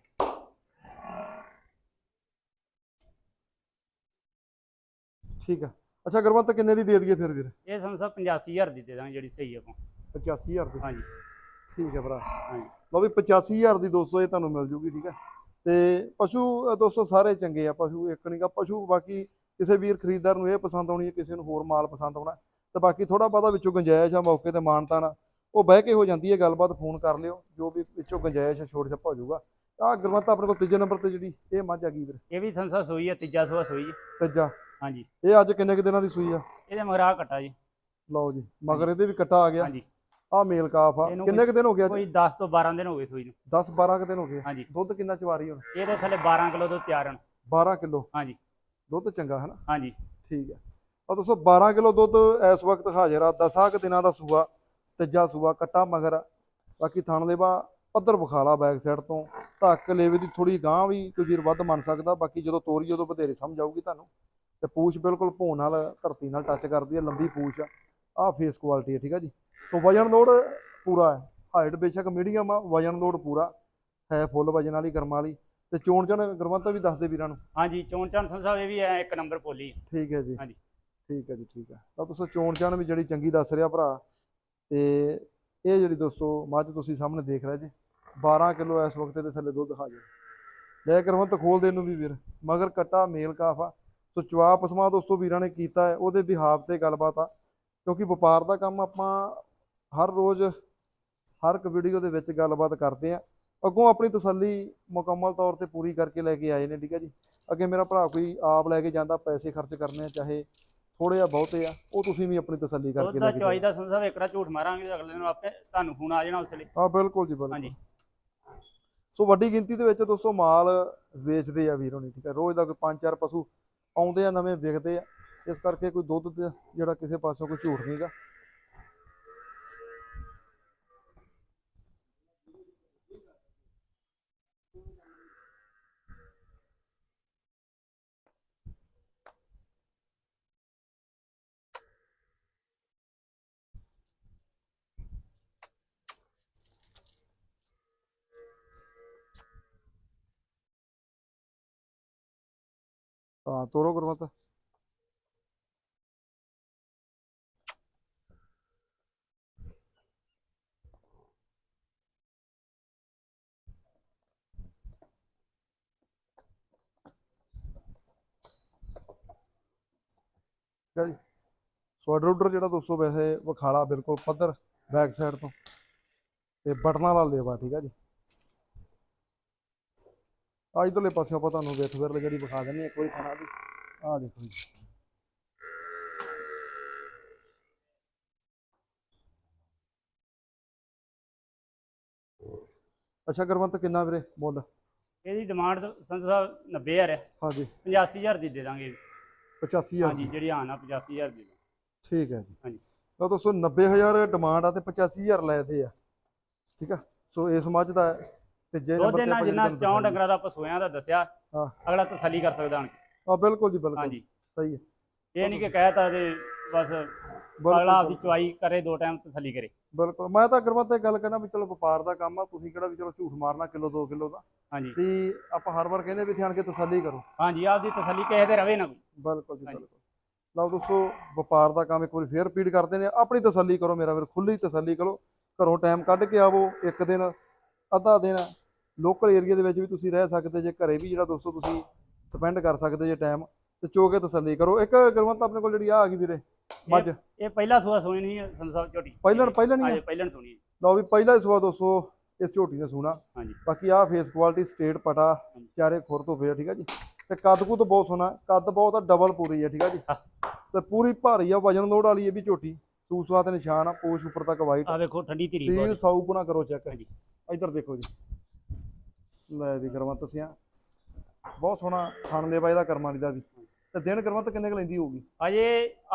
ਠੀਕ ਆ। ਅੱਛਾ ਗੁਰਵੰਤ ਕਿੰਨੇ ਦੀ ਦੇ ਦਈਏ ਫਿਰ ਵੀਰ? ਇਹ ਸਾਹਿਬ 85000 ਦੀ ਦੇ ਦਾਂਗੇ ਜਿਹੜੀ ਸਹੀ ਆਪਾਂ। 85000 ਦੀ? ਹਾਂਜੀ। ਠੀਕ ਹੈ ਭਰਾ। ਹਾਂਜੀ। ਲਓ ਵੀ 85000 ਦੀ ਦੋਸਤੋ ਇਹ ਤੁਹਾਨੂੰ ਮਿਲ ਜੂਗੀ ਠੀਕ ਹੈ। ਤੇ ਪਸ਼ੂ ਦੋਸਤੋ ਸਾਰੇ ਚੰਗੇ ਆ ਪਸ਼ੂ ਇੱਕ ਨਹੀਂਗਾ ਪਸ਼ੂ ਬਾਕੀ ਕਿਸੇ ਵੀਰ ਖਰੀਦਦਾਰ ਨੂੰ ਇਹ ਪਸੰਦ ਆਉਣੀ ਹੈ ਕਿਸੇ ਨੂੰ ਹੋਰ ਮਾਲ ਪਸੰਦ ਆਉਣਾ ਤੇ ਬਾਕੀ ਥੋੜਾ ਬਹੁਤਾ ਵਿੱਚੋਂ ਗੁੰਜਾਇਸ਼ ਆ ਮੌਕੇ ਤੇ ਮਾਨਤਾਨ ਉਹ ਬਹਿ ਕੇ ਹੋ ਜਾਂਦੀ ਹੈ ਗੱਲਬਾਤ ਫੋਨ ਕਰ ਲਿਓ ਜੋ ਵੀ ਵਿੱਚੋਂ ਗੁੰਜਾਇਸ਼ ਛੋੜ ਛੱਪਾ ਹੋ ਜਾਊਗਾ। ਆ ਗੁਰਮਤ ਆਪਣੇ ਕੋਲ ਤੀਜੇ ਨੰਬਰ ਤੇ ਜਿਹੜੀ ਇਹ ਮੱਝ ਆ ਗਈ ਵੀਰ। ਇਹ ਵੀ ਸੰਸਾ ਸੂਈ ਆ ਤੀਜਾ ਸੂਆ ਸੂਈ ਜੀ। ਤੀਜਾ। ਹਾਂਜੀ। ਇਹ ਅੱਜ ਕਿੰਨੇ ਕੁ ਦਿਨਾਂ ਦੀ ਸੂਈ ਆ? ਇਹਦੇ ਮਗਰਾ ਕੱਟਾ ਜੀ। ਲਓ ਜੀ ਮਗਰ ਇਹਦੇ ਵੀ ਕੱਟਾ ਆ ਗਿਆ। ਹਾਂਜੀ। ਆ ਮੇਲ ਕਾਫ ਆ। ਇਹਨੂੰ ਕਿੰਨੇ ਕੁ ਦਿਨ ਹੋ ਗਿਆ ਕੋਈ 10 ਤੋਂ 12 ਦਿਨ ਹੋ ਗਏ ਸੂਈ ਨੂੰ। 10 12 ਕੁ ਦਿਨ ਹੋ ਗਏ। ਹਾਂਜੀ। ਦੁੱਧ ਕਿੰਨਾ ਚਵਾਰੀ ਹੁਣ? ਇਹਦੇ ਥੱਲੇ 12 ਕਿਲੋ ਤੋਂ ਤਿਆਰ ਹਨ 12 ਕਿਲੋ? ਹਾਂਜੀ। ਦੁੱਧ ਚੰਗਾ ਹੈ ਨਾ ਹਾਂਜੀ। ਠੀਕ ਹੈ ਆ ਦੋਸਤੋ 12 ਕਿਲੋ ਦੁੱਧ ਇਸ ਵਕਤ ਹਾਜ਼ਰ ਆ। 10 ਕੁ ਦਿਨਾਂ ਦਾ ਸੂਆ ਤੀਜਾ ਸੂਆ ਕੱਟਾ ਮਗਰ। ਆ। ਬਾਕੀ ਥਣ ਦੇ ਬਾ ਪੱਧਰ ਵਿਖਾਲਾ ਬੈਕ ਸਾਈਡ ਤੋਂ। ਧੱਕ ਲੇਵੇ ਦੀ ਥੋੜੀ ਗਾਂ ਵੀ ਕੋਈ ਵੀਰ ਵੱਧ ਮੰਨ ਸਕਦਾ। ਬਾਕੀ ਜਦੋਂ ਤੋਰੀ ਉਦੋਂ ਬਥੇਰੇ ਸਮਝ ਆਊਗੀ ਤੁਹਾਨੂੰ। ਤੇ ਪੂਛ ਬਿਲਕੁਲ ਭੋਂ ਨਾਲ ਧਰਤੀ ਨਾਲ ਟੱਚ ਕਰਦੀ ਹੈ ਲੰਬੀ ਪੂਛ ਆ। ਫੇਸ ਕੁਆਲਿਟੀ ਹੈ ਠੀਕ ਹੈ ਜੀ? ਸੋ ਵਜਨ ਲੋਡ ਪੂਰਾ ਹੈ। ਹਾਈਟ ਬੇਸ਼ੱਕ ਮੀਡੀਅਮ ਆ ਵਜਨ ਲੋਡ ਪੂਰਾ। ਹੈ ਫੁੱਲ ਵਜਨ ਵਾਲੀ ਕਰਮਾਂ ਵਾਲੀ। ਤੇ ਚੋਣ ਚਣ ਗੁਰਵੰਤ ਵੀ ਦੱਸ ਦੇ ਵੀਰਾਂ ਨੂੰ। ਹਾਂਜੀ ਚੋਣ ਚਾਣ ਸੰਸਾ ਇਹ ਵੀ ਐ ਇੱਕ ਨੰਬਰ ਪੋਲੀ ਠੀਕ ਹੈ ਜੀ। ਹਾਂਜੀ। ਠੀਕ ਹੈ ਜੀ ਠੀਕ ਹੈ। ਤਾਂ ਦੋਸਤੋ ਚੋਣ ਚਾਣ ਵੀ ਜਿਹੜੀ ਚੰਗੀ ਦੱਸ ਰਿਹਾ ਭਰਾ ਤੇ ਇਹ ਜਿਹੜੀ ਦੋਸਤੋ ਮੱਝ ਤੁਸੀਂ ਸਾਹਮਣੇ ਦੇਖ ਰਹੇ ਜੀ। 12 ਕਿਲੋ ਇਸ ਵਕਤ ਦੇ ਥੱਲੇ ਦੁੱਧ ਖਾ ਜੇ ਲੈ ਕਰਵੰਤ ਖੋਲ ਦੇ ਨੂੰ ਵੀ ਵੀਰ। ਮਗਰ ਕੱਟਾ ਮੇਲ ਕਾਫਾ ਸੋ ਚਵਾ ਪਸਮਾ ਦੋਸਤੋ ਵੀਰਾਂ ਨੇ ਕੀਤਾ ਹੈ। ਉਹਦੇ ਬਿਹਾਵ ਤੇ ਗੱਲਬਾਤ ਆ। ਕਿਉਂਕਿ ਵਪਾਰ ਦਾ ਕੰਮ ਆਪਾਂ ਹਰ ਰੋਜ਼ ਹਰ ਇੱਕ ਵੀਡੀਓ ਦੇ ਵਿੱਚ ਗੱਲਬਾਤ ਕਰਦੇ ਆ। ਅੱਗੋਂ ਆਪਣੀ ਤਸੱਲੀ ਮੁਕੰਮਲ ਤੌਰ ਤੇ ਪੂਰੀ ਕਰਕੇ ਲੈ ਕੇ ਆਏ ਨੇ ਠੀਕ ਹੈ ਜੀ। ਅੱਗੇ ਮੇਰਾ ਭਰਾ ਕੋਈ ਆਪ ਲੈ ਕੇ ਜਾਂਦਾ ਪੈਸੇ ਖਰਚ ਕਰਨੇ ਆ ਚਾਹੇ ਥੋੜੇ ਆ ਬਹੁਤੇ ਆ ਉਹ ਤੁਸੀਂ ਵੀ ਆਪਣੀ ਤਸੱਲੀ ਕਰਕੇ ਲੈ ਕੇ ਚੁਆਈ ਦਾ ਸੰਸਾ ਵੇਖਣਾ ਝੂਠ ਮਾਰਾਂਗੇ ਅਗਲੇ ਨੂੰ ਆਪੇ ਤੁਹਾਨੂੰ ਫੋਨ ਆ ਜਾਣਾ ਉਸ ਵੇਲੇ। ਹਾਂ ਬਿਲਕੁਲ ਜੀ ਬਿਲਕੁਲ। ਹਾਂਜੀ। ਸੋ ਵੱਡੀ ਗਿਣਤੀ ਦੇ ਵਿੱਚ ਦੋਸਤੋ ਮਾਲ ਵੇਚਦੇ ਆ ਵੀਰ ਹੋਣੀ ਠੀਕ ਹੈ ਰੋਜ਼ ਦਾ ਕੋਈ 5-4 ਪਸ਼ੂ ਆਉਂਦੇ ਆ ਨਵੇਂ ਵਿਕਦੇ ਆ। ਇਸ ਕਰਕੇ ਕੋਈ ਦੁੱਧ ਜਿਹੜਾ ਕਿਸੇ ਪਾਸੋਂ ਕੋਈ ਝੂਠ ਨਹੀਂਗਾ ਹਾਂ, ਤੋਰੋ ਗੁਰਮਤ। ਠੀਕ ਹੈ ਜੀ। ਸਵਾਡਰ ਉਡਰ ਜਿਹੜਾ ਦੋਸਤੋ ਵੈਸੇ ਵਿਖਾਲਾ ਬਿਲਕੁਲ ਪੱਧਰ ਬੈਕ ਸਾਈਡ ਤੋਂ। ਤੇ ਬਟਨਾਂ ਵਾਲਾ ਲੇਵਾ, ਠੀਕ ਹੈ ਜੀ। ਆ ਇਧਰਲੇ ਪਾਸੇ ਆਪਾਂ ਤੁਹਾਨੂੰ ਵੇਖ ਫਿਰ ਜਿਹੜੀ ਵਿਖਾ ਹਾਂ ਇੱਕ ਵਾਰੀ ਥਾਣਾ ਦੀ। ਆਹ ਦੇਖੋ ਜੀ। ਅੱਛਾ ਗੁਰਵੰਤ ਕਿੰਨਾ ਵੀਰੇ ਮੁੱਲ? ਇਹਦੀ ਡਿਮਾਂਡ ਸੰਸਾ 90000 ਹੈ। ਹਾਂਜੀ। 85000 ਦੀ ਦੇ ਦਾਂਗੇ। 85000 ਹਾਂਜੀ ਜਿਹੜੀ ਆਣ ਆ 85000 ਦੀ। ਠੀਕ ਹੈ ਜੀ। ਹਾਂਜੀ। ਲਓ ਦੋਸਤੋ 90000 ਡਿਮਾਂਡ ਆ ਤੇ 85000 ਲੈਦੇ ਆ। ਠੀਕ ਆ? ਸੋ ਇਸ ਮੱਝ ਦਾ ਹੈ ਤੇ ਜੇ ਦੁੱਧ ਇਹਨਾਂ ਜਿੰਨਾ ਚੌਂ ਡੰਗਰਾਂ ਦਾ ਪਸੋਇਆਂ ਦਾ ਦੱਸਿਆ ਹਾਂ। ਅਗਲਾ ਤਸੱਲੀ ਕਰ ਸਕਦਾ ਕੇ। ਆ ਬਿਲਕੁਲ ਜੀ ਬਿਲਕੁਲ। ਹਾਂਜੀ। ਸਹੀ ਹੈ। ਇਹ ਨਹੀਂ ਕਿ ਕਹਿਤਾ ਤੇ ਬਸ ਅਗਲਾ ਆਪਦੀ। ਚੁਆਈ ਕਰੇ ਦੋ ਟਾਈਮ ਤਸੱਲੀ ਕਰੇ। ਬਿਲਕੁਲ। ਮੈਂ ਤਾਂ ਗੁਰਮਤ ਤੇ ਗੱਲ ਕਹਿਣਾ ਵੀ ਚਲੋ ਵਪਾਰ ਦਾ ਕੰਮ ਆ ਤੁਸੀਂ ਕਿਹੜਾ ਵੀ ਚਲੋ ਝੂਠ ਮਾਰਨਾ ਕਿਲੋ 2 ਕਿਲੋ ਦਾ। ਹਾਂਜੀ। ਵੀ ਆਪਾਂ ਹਰ ਵਾਰ ਕਹਿੰਦੇ ਵੀ ਧਿਆਨ ਕੇ ਤਸੱਲੀ ਕਰੋ। ਹਾਂਜੀ ਆਪਦੀ ਤਸੱਲੀ ਕਿਸੇ ਤੇ ਰਵੇ ਨਾ ਬਿਲਕੁਲ ਜੀ। ਬਿਲਕੁਲ। ਲਓ ਦੋਸਤੋ ਵਪਾਰ ਦਾ ਕੰਮ ਇੱਕ ਵਾਰੀ ਫੇਰ ਰਿਪੀਟ ਕਰਦੇ ਨੇ ਆਪਣੀ ਤਸੱਲੀ ਕਰੋ ਮੇਰਾ ਵੀਰ ਖੁੱਲੀ ਤਸੱਲੀ ਕਰੋ। ਘਰੋਂ ਟਾਈਮ ਕੱਢ ਕੇ ਆਵੋ ਇੱਕ ਦਿਨ ਅੱਧਾ ਦਿਨ ਲੋਕਲ ਏਰੀਆ ਦੇ ਵਿੱਚ ਵੀ ਤੁਸੀਂ ਰਹਿ ਸਕਦੇ ਜੇ ਘਰੇ ਵੀ ਜਿਹੜਾ ਦੋਸਤੋ ਤੁਸੀਂ ਸਪੈਂਡ ਕਰ ਸਕਦੇ ਜੇ ਟਾਈਮ ਤੇ ਚੋ ਕੇ ਤਸੱਲੀ ਕਰੋ। ਇੱਕ ਗੁਰਵੰਤ ਆਪਣੇ ਕੋਲ ਜਿਹੜੀ ਆ ਆ ਗਈ ਵੀਰੇ ਮੱਝ। ਇਹ ਪਹਿਲਾ ਸੂਆ ਸੋਈ ਨਹੀਂ ਸੰਸਾਰ ਝੋਟੀ। ਪਹਿਲਾਂ ਪਹਿਲਾਂ ਨਹੀਂ ਪਹਿਲਾਂ ਸੁਣੀ। ਲਓ ਵੀ ਪਹਿਲਾ ਸਵਾ ਦੋਸਤੋ ਇਸ ਝੋਟੀ ਨੇ ਸੁਣਾ। ਹਾਂਜੀ। ਬਾਕੀ ਆ ਫੇਸ ਕੁਆਲਿਟੀ ਸਟੇਟ ਪਟਾ ਚਾਰੇ ਖੁਰ ਤੋਂ ਫੇਰ ਠੀਕ ਆ ਜੀ? ਤੇ ਕੱਦ ਕੁੱਦ ਬਹੁਤ ਸੋਹਣਾ ਕੱਦ ਬਹੁਤ ਆ ਡਬਲ ਪੂਰੀ ਆ ਠੀਕ ਆ ਜੀ। ਤੇ ਪੂਰੀ ਭਾਰੀ ਆ ਵਜਨ ਲੋਡ ਵਾਲੀ ਇਹ ਵੀ ਝੋਟੀ। ਸੂਸਵਾ ਤੇ ਨਿਸ਼ਾਨ ਆ ਪੋਸ਼ ਉੱਪਰ ਤੱਕ ਵਾਈਟ ਆ। ਵੇਖੋ ਠੰਡੀ ਧੀਰੀ ਸੀਲ ਸਾਊ ਪੁਣਾ ਕਰੋ ਚੈੱਕ ਹਾਂਜੀ। ਇੱਧਰ ਦੇਖੋ ਜੀ। ਲੈ ਵੀ ਕਰਮਤ ਸਿਆ। ਬਹੁਤ ਸੋਹਣਾ ਥਣ ਲੇਵਾ ਇਹਦਾ ਕਰਮਾਂ ਵਾਲੀ ਦਾ ਵੀ। ਤੇ ਦਿਨ ਕਰਮਤ ਕਿੰਨੇ ਕੁ ਲੈਂਦੀ ਹੋਊਗੀ? ਅਜੇ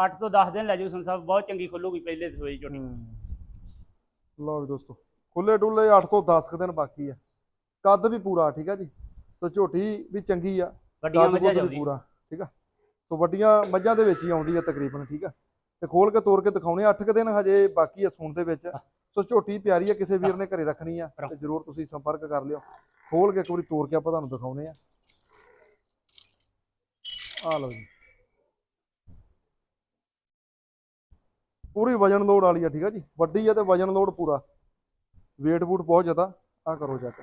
8 ਤੋਂ 10 ਦਿਨ ਲੈ ਜਾਊ ਸੰਸਾਰ ਬਹੁਤ ਚੰਗੀ ਖੁੱਲੂਗੀ ਪਹਿਲੇ ਸੋਈ ਝੋਟੀ ਲਓ ਵੀ ਦੋਸਤੋ ਖੁੱਲੇ ਡੁੱਲੇ 8 ਤੋਂ 10 ਕੁ ਦਿਨ ਬਾਕੀ ਆ। ਕੱਦ ਵੀ ਪੂਰਾ ਠੀਕ ਆ ਜੀ? ਸੋ ਝੋਟੀ ਵੀ ਚੰਗੀ ਆ। ਵੱਡੀਆਂ ਮੱਝਾਂ ਜਾਂਦੀ ਪੂਰਾ ਠੀਕ ਆ? ਸੋ ਵੱਡੀਆਂ ਮੱਝਾਂ ਦੇ ਵਿੱਚ ਹੀ ਆਉਂਦੀ ਆ ਤਕਰੀਬਨ ਠੀਕ ਆ? ਤੇ ਖੋਲ ਕੇ ਤੋੜ ਕੇ ਦਿਖਾਉਣੇ 8 ਕੁ ਦਿਨ ਹਜੇ ਬਾਕੀ ਆ ਸੂਣ ਦੇ ਵਿੱਚ। ਸੋ ਝੋਟੀ ਪਿਆਰੀ ਆ ਕਿਸੇ ਵੀਰ ਨੇ ਘਰੇ ਰੱਖਣੀ ਆ ਤੇ ਜਰੂਰ ਤੁਸੀਂ ਸੰਪਰਕ ਕਰ ਲਿਓ। ਖੋਲ ਕੇ ਇੱਕ ਵਾਰੀ ਤੋੜ ਕੇ ਆਪਾਂ ਤੁਹਾਨੂੰ ਦਿਖਾਉਣੇ ਆ ਆ ਲਓ ਜੀ। ਪੂਰੀ ਵਜਨ ਲੋਡ ਵਾਲੀ ਆ, ਠੀਕ ਆ ਜੀ। ਵੱਡੀ ਆ ਤੇ ਵਜਨ ਲੋਡ ਪੂਰਾ। weight ਵੂਟ ਬਹੁਤ ਜ਼ਿਆਦਾ। ਆ ਕਰੋ ਚੈੱਕ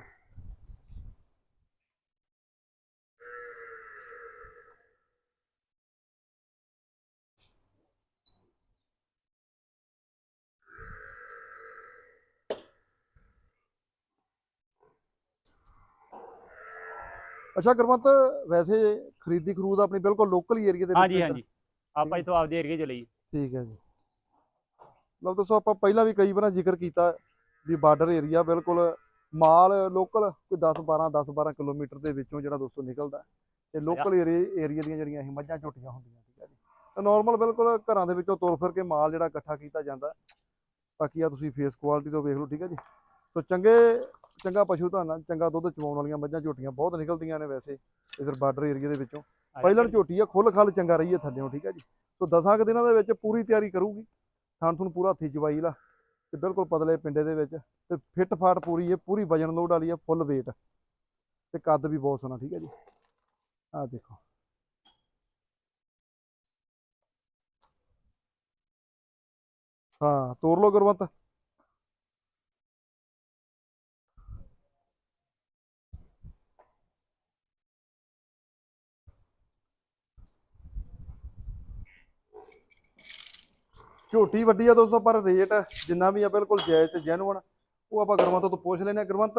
ਅੱਛਾ ਗੁਰਵੰਤ ਵੈਸੇ ਖਰੀਦੀ ਖਰੂਦ ਆਪਣੀ ਬਿਲਕੁਲ ਲੋਕਲ ਏਰੀਆ ਦੇ ਵਿੱਚ ਹਾਂਜੀ ਹਾਂਜੀ। ਆਪਾਂ ਇਥੋਂ ਆਪਦੇ ਏਰੀਏ ਚ ਲਈ ਠੀਕ ਹੈ ਜੀ। ਲਓ ਦੋਸਤੋ ਆਪਾਂ ਪਹਿਲਾਂ ਵੀ ਕਈ ਵਾਰ ਜ਼ਿਕਰ ਕੀਤਾ ਵੀ ਬਾਰਡਰ ਏਰੀਆ ਬਿਲਕੁਲ ਮਾਲ ਲੋਕਲ ਕੋਈ 10 12 10 12 ਕਿਲੋਮੀਟਰ ਦੇ ਵਿੱਚੋਂ ਜਿਹੜਾ ਦੋਸਤੋ ਨਿਕਲਦਾ ਤੇ ਲੋਕਲ ਏਰੀਆ ਏਰੀਆ ਦੀਆਂ ਜਿਹੜੀਆਂ ਇਹ ਮੱਝਾਂ ਝੋਟੀਆਂ ਹੁੰਦੀਆਂ ਠੀਕ ਹੈ ਜੀ। ਤੇ ਨਾਰਮਲ ਬਿਲਕੁਲ ਘਰਾਂ ਦੇ ਵਿੱਚੋਂ ਤੁਰ ਫਿਰ ਕੇ ਮਾਲ ਜਿਹੜਾ ਇਕੱਠਾ ਕੀਤਾ ਜਾਂਦਾ ਬਾਕੀ ਆ ਤੁਸੀਂ ਫੇਸ ਕੁਆਲਿਟੀ ਤੋਂ ਵੇਖ ਲਓ ਠੀਕ ਹੈ ਜੀ। ਸੋ ਚੰਗੇ ਚੰਗਾ ਪਸ਼ੂ ਧਨ ਚੰਗਾ ਦੁੱਧ ਚਵਾਉਣ ਵਾਲੀਆਂ ਮੱਝਾਂ ਝੋਟੀਆਂ ਬਹੁਤ ਨਿਕਲਦੀਆਂ ਨੇ ਵੈਸੇ ਇਧਰ ਬਾਰਡਰ ਏਰੀਆ ਦੇ ਵਿੱਚੋਂ। ਪਹਿਲਣ ਝੋਟੀ ਆ ਖੁੱਲ ਖਲ ਚੰਗਾ ਰਹੀ ਹੈ ਥੱਲੇੋਂ ਠੀਕ ਹੈ ਜੀ। ਸੋ ਦਸਾਂ ਕੁ ਦਿਨਾਂ ਦੇ ਵਿੱਚ ਪੂਰੀ ਤਿਆਰੀ ਕਰੂਗੀ। ਥਣ ਤੁਹਾਨੂੰ ਪੂਰਾ ਹੱਥੀ ਚਵਾਈ ਲਾ ਤੇ ਬਿਲਕੁਲ ਪਤਲੇ ਪਿੰਡੇ ਦੇ ਵਿੱਚ ਤੇ ਫਿੱਟ ਫਾਟ ਪੂਰੀ ਹੈ ਪੂਰੀ ਵਜਨ ਲੋਡ ਵਾਲੀ ਹੈ ਫੁੱਲ weight ਤੇ ਕੱਦ ਵੀ ਬਹੁਤ ਸੋਹਣਾ ਠੀਕ ਹੈ ਜੀ। ਆਹ ਦੇਖੋ। ਹਾਂ ਤੋਰ ਲੋ ਗੁਰਵੰਤ ਝੋਟੀ ਵੱਡੀ ਆ ਦੋਸਤੋ ਪਰ ਰੇਟ ਜਿੰਨਾ ਵੀ ਆ ਬਿਲਕੁਲ ਜਾਇਜ਼ ਤੇ ਜੈਨੂਅਨ ਉਹ ਆਪਾਂ ਗੁਰਵੰਤ ਤੋਂ ਪੁੱਛ ਲੈਨੇ ਆ ਗੁਰਵੰਤ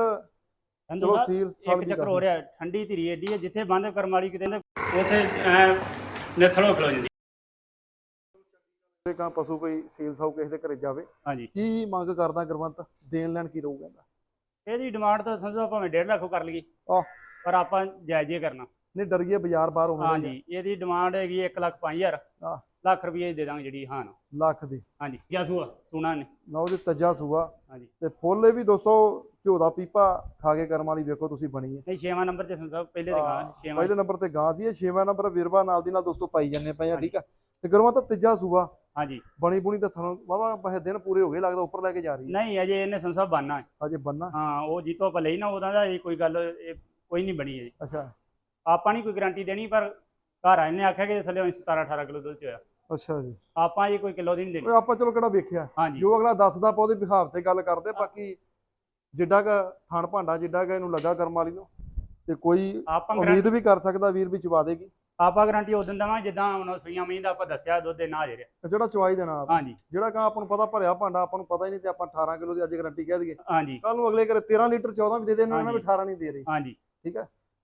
ਚਲੋ ਸੀਲ ਸਾਲ ਇੱਕ ਚੱਕਰ ਕਰ ਹੋ ਰਿਹਾ ਠੰਡੀ ਧੀਰੀ ਏਡੀ ਹੈ ਜਿੱਥੇ ਬੰਦ ਕਰਮ ਵਾਲੀ ਕਿਤੇ ਉੱਥੇ ਨਸਲੋ ਖਲੋ ਜਾਂਦੀ। ਕਾਂ ਪਸ਼ੂ ਕੋਈ ਸੀਲ ਸਾਊ ਕਿਸੇ ਦੇ ਘਰੇ ਜਾਵੇ। ਹਾਂਜੀ। ਕੀ ਮੰਗ ਕਰਦਾ ਗੁਰਵੰਤ ਦੇਣ ਲੈਣ ਕੀ ਰਹੂਗਾ ਇਹਦਾ? ਇਹਦੀ ਡਿਮਾਂਡ ਤਾਂ ਸਮਝੋ ਭਾਵੇਂ 1.5 ਲੱਖ ਕਰ ਲਈਏ ਆਹ। ਪਰ ਆਪਾਂ ਜਾਇਜ਼ ਕਰਨਾ। ਨਹੀਂ ਡਰੀਏ ਬਾਜ਼ਾਰ ਬਾਹਰ ਹੋਣਾ ਹਾਂਜੀ ਇਹਦੀ ਡਿਮਾਂਡ ਹੈਗੀ 1 ਲੱਖ 5000 ਆਹ। ਲੱਖ ਰੁਪਏ ਦੇ ਦਾਂਗੇ ਜਿਹੜੀ ਹਾਂ ਲੱਖ ਦੀ। ਹਾਂਜੀ ਜਾਂ ਸੂਆ? ਸੁਣਾ ਨੇ ਲਓ ਜੀ ਤੱਜਾ ਸੂਆ। ਹਾਂਜੀ। ਤੇ ਫੁੱਲ ਇਹ ਵੀ 200 ਘਿਓ ਦਾ ਪੀਪਾ ਖਾ ਕੇ ਕਰਮ ਵਾਲੀ ਵੇਖੋ ਤੁਸੀਂ ਬਣੀ ਹੈ। ਨਹੀਂ ਛੇਵਾਂ ਨੰਬਰ ਤੇ ਸੰਸਾ ਪਹਿਲੇ ਦੇ ਗਾਂ ਛੇਵਾਂ। ਪਹਿਲੇ ਨੰਬਰ ਤੇ ਗਾਂ ਸੀ ਇਹ ਛੇਵਾਂ ਨੰਬਰ ਵੀਰਵਾ ਨਾਲ ਦੀ ਨਾਲ ਦੋਸਤੋ ਪਾਈ ਜਾਂਦੇ ਪਏ ਆ ਠੀਕ ਆ। ਤੇ ਗੁਰਵੰਤ ਤੀਜਾ ਸੂਆ। ਹਾਂਜੀ। ਬਣੀ ਬੁਣੀ ਤਾਂ ਤੁਹਾਨੂੰ ਵਾਵਾ ਬਹਿ ਦਿਨ ਪੂਰੇ ਹੋ ਗਏ ਲੱਗਦਾ ਉੱਪਰ ਲੈ ਕੇ ਜਾ ਰਹੀ ਹੈ। ਨਹੀਂ ਅਜੇ ਇਹਨੇ ਸੰਸਾ ਬਣਨਾ ਹੈ। ਅਜੇ ਬੰਨਾ ਹਾਂ ਉਹ ਜੀਤੋ ਆਪਾਂ ਲਈ ਨਾ ਉਹਦਾ ਦਾ ਇਹ ਕੋਈ ਗੱਲ ਇਹ ਕੋਈ ਨਹੀਂ ਬਣੀ ਹੈ ਅੱਛਾ। ਆਪਾਂ ਨਹੀਂ ਕੋਈ ਗਾਰੰਟੀ ਦੇਣੀ ਪਰ ਘਰ ਆਏ ਨੇ ਆਖਿਆ ਕਿ ਥੱਲੇ 17 18 ਕਿਲੋ ਦੁੱਧ ਚ ਹੋਇਆ ਅੱਛਾ ਜੀ। ਆਪਾਂ ਇਹ ਕੋਈ ਕਿਲੋ ਦੀ ਨਹੀਂ ਦੇਣੀ। ਓਏ ਆਪਾਂ ਚਲੋ ਕਿਹੜਾ ਵੇਖਿਆ। ਹਾਂਜੀ। ਜੋ ਅਗਲਾ ਦੱਸਦਾ ਆਪਾਂ ਉਹਦੇ ਬਿਹਾਵ ਤੇ ਗੱਲ ਕਰਦੇ ਬਾਕੀ ਜਿੱਡਾ ਕ ਥਣ ਭਾਂਡਾ ਜਿੱਡਾ ਕ ਇਹਨੂੰ ਲੱਗਾ ਕਰਮ ਵਾਲੀ ਨੂੰ ਤੇ ਕੋਈ ਆਪਾਂ ਉਮੀਦ ਵੀ ਕਰ ਸਕਦਾ ਵੀਰ ਵੀ ਚਵਾ ਦੇਗੀ। ਆਪਾਂ ਗਾਰੰਟੀ ਉਦੋਂ ਦਵਾਂ ਜਿੱਦਾਂ ਹੁਣ ਸੂਈਆਂ ਮੀਂਹ ਦਾ ਆਪਾਂ ਦੱਸਿਆ ਦੁੱਧ ਦੇ ਨਾ ਹਾਜ਼ਰ ਤੇ ਜਿਹੜਾ ਚਵਾਈ ਦੇਣਾ ਆਪ। ਹਾਂਜੀ। ਜਿਹੜਾ ਕਾ ਆਪਾਂ ਨੂੰ ਪਤਾ ਭਰਿਆ ਭਾਂਡਾ ਆਪਾਂ ਨੂੰ ਪਤਾ ਹੀ ਨਹੀਂ ਤੇ ਆਪਾਂ 18 ਕਿਲੋ ਦੀ ਅੱਜ ਗਾਰੰਟੀ ਕਹਿ ਦਈਏ। ਹਾਂਜੀ। ਕੱਲ ਨੂੰ ਅਗਲੇ ਕਰੇ 13 ਲੀਟਰ 14 ਵੀ ਦੇ ਦੇਣਾ ਉਹਨਾਂ ਵੀ ਹਾਂਜੀ। 18 ਨਹੀਂ ਦੇ ਰਹੀ। ਹਾਂਜੀ।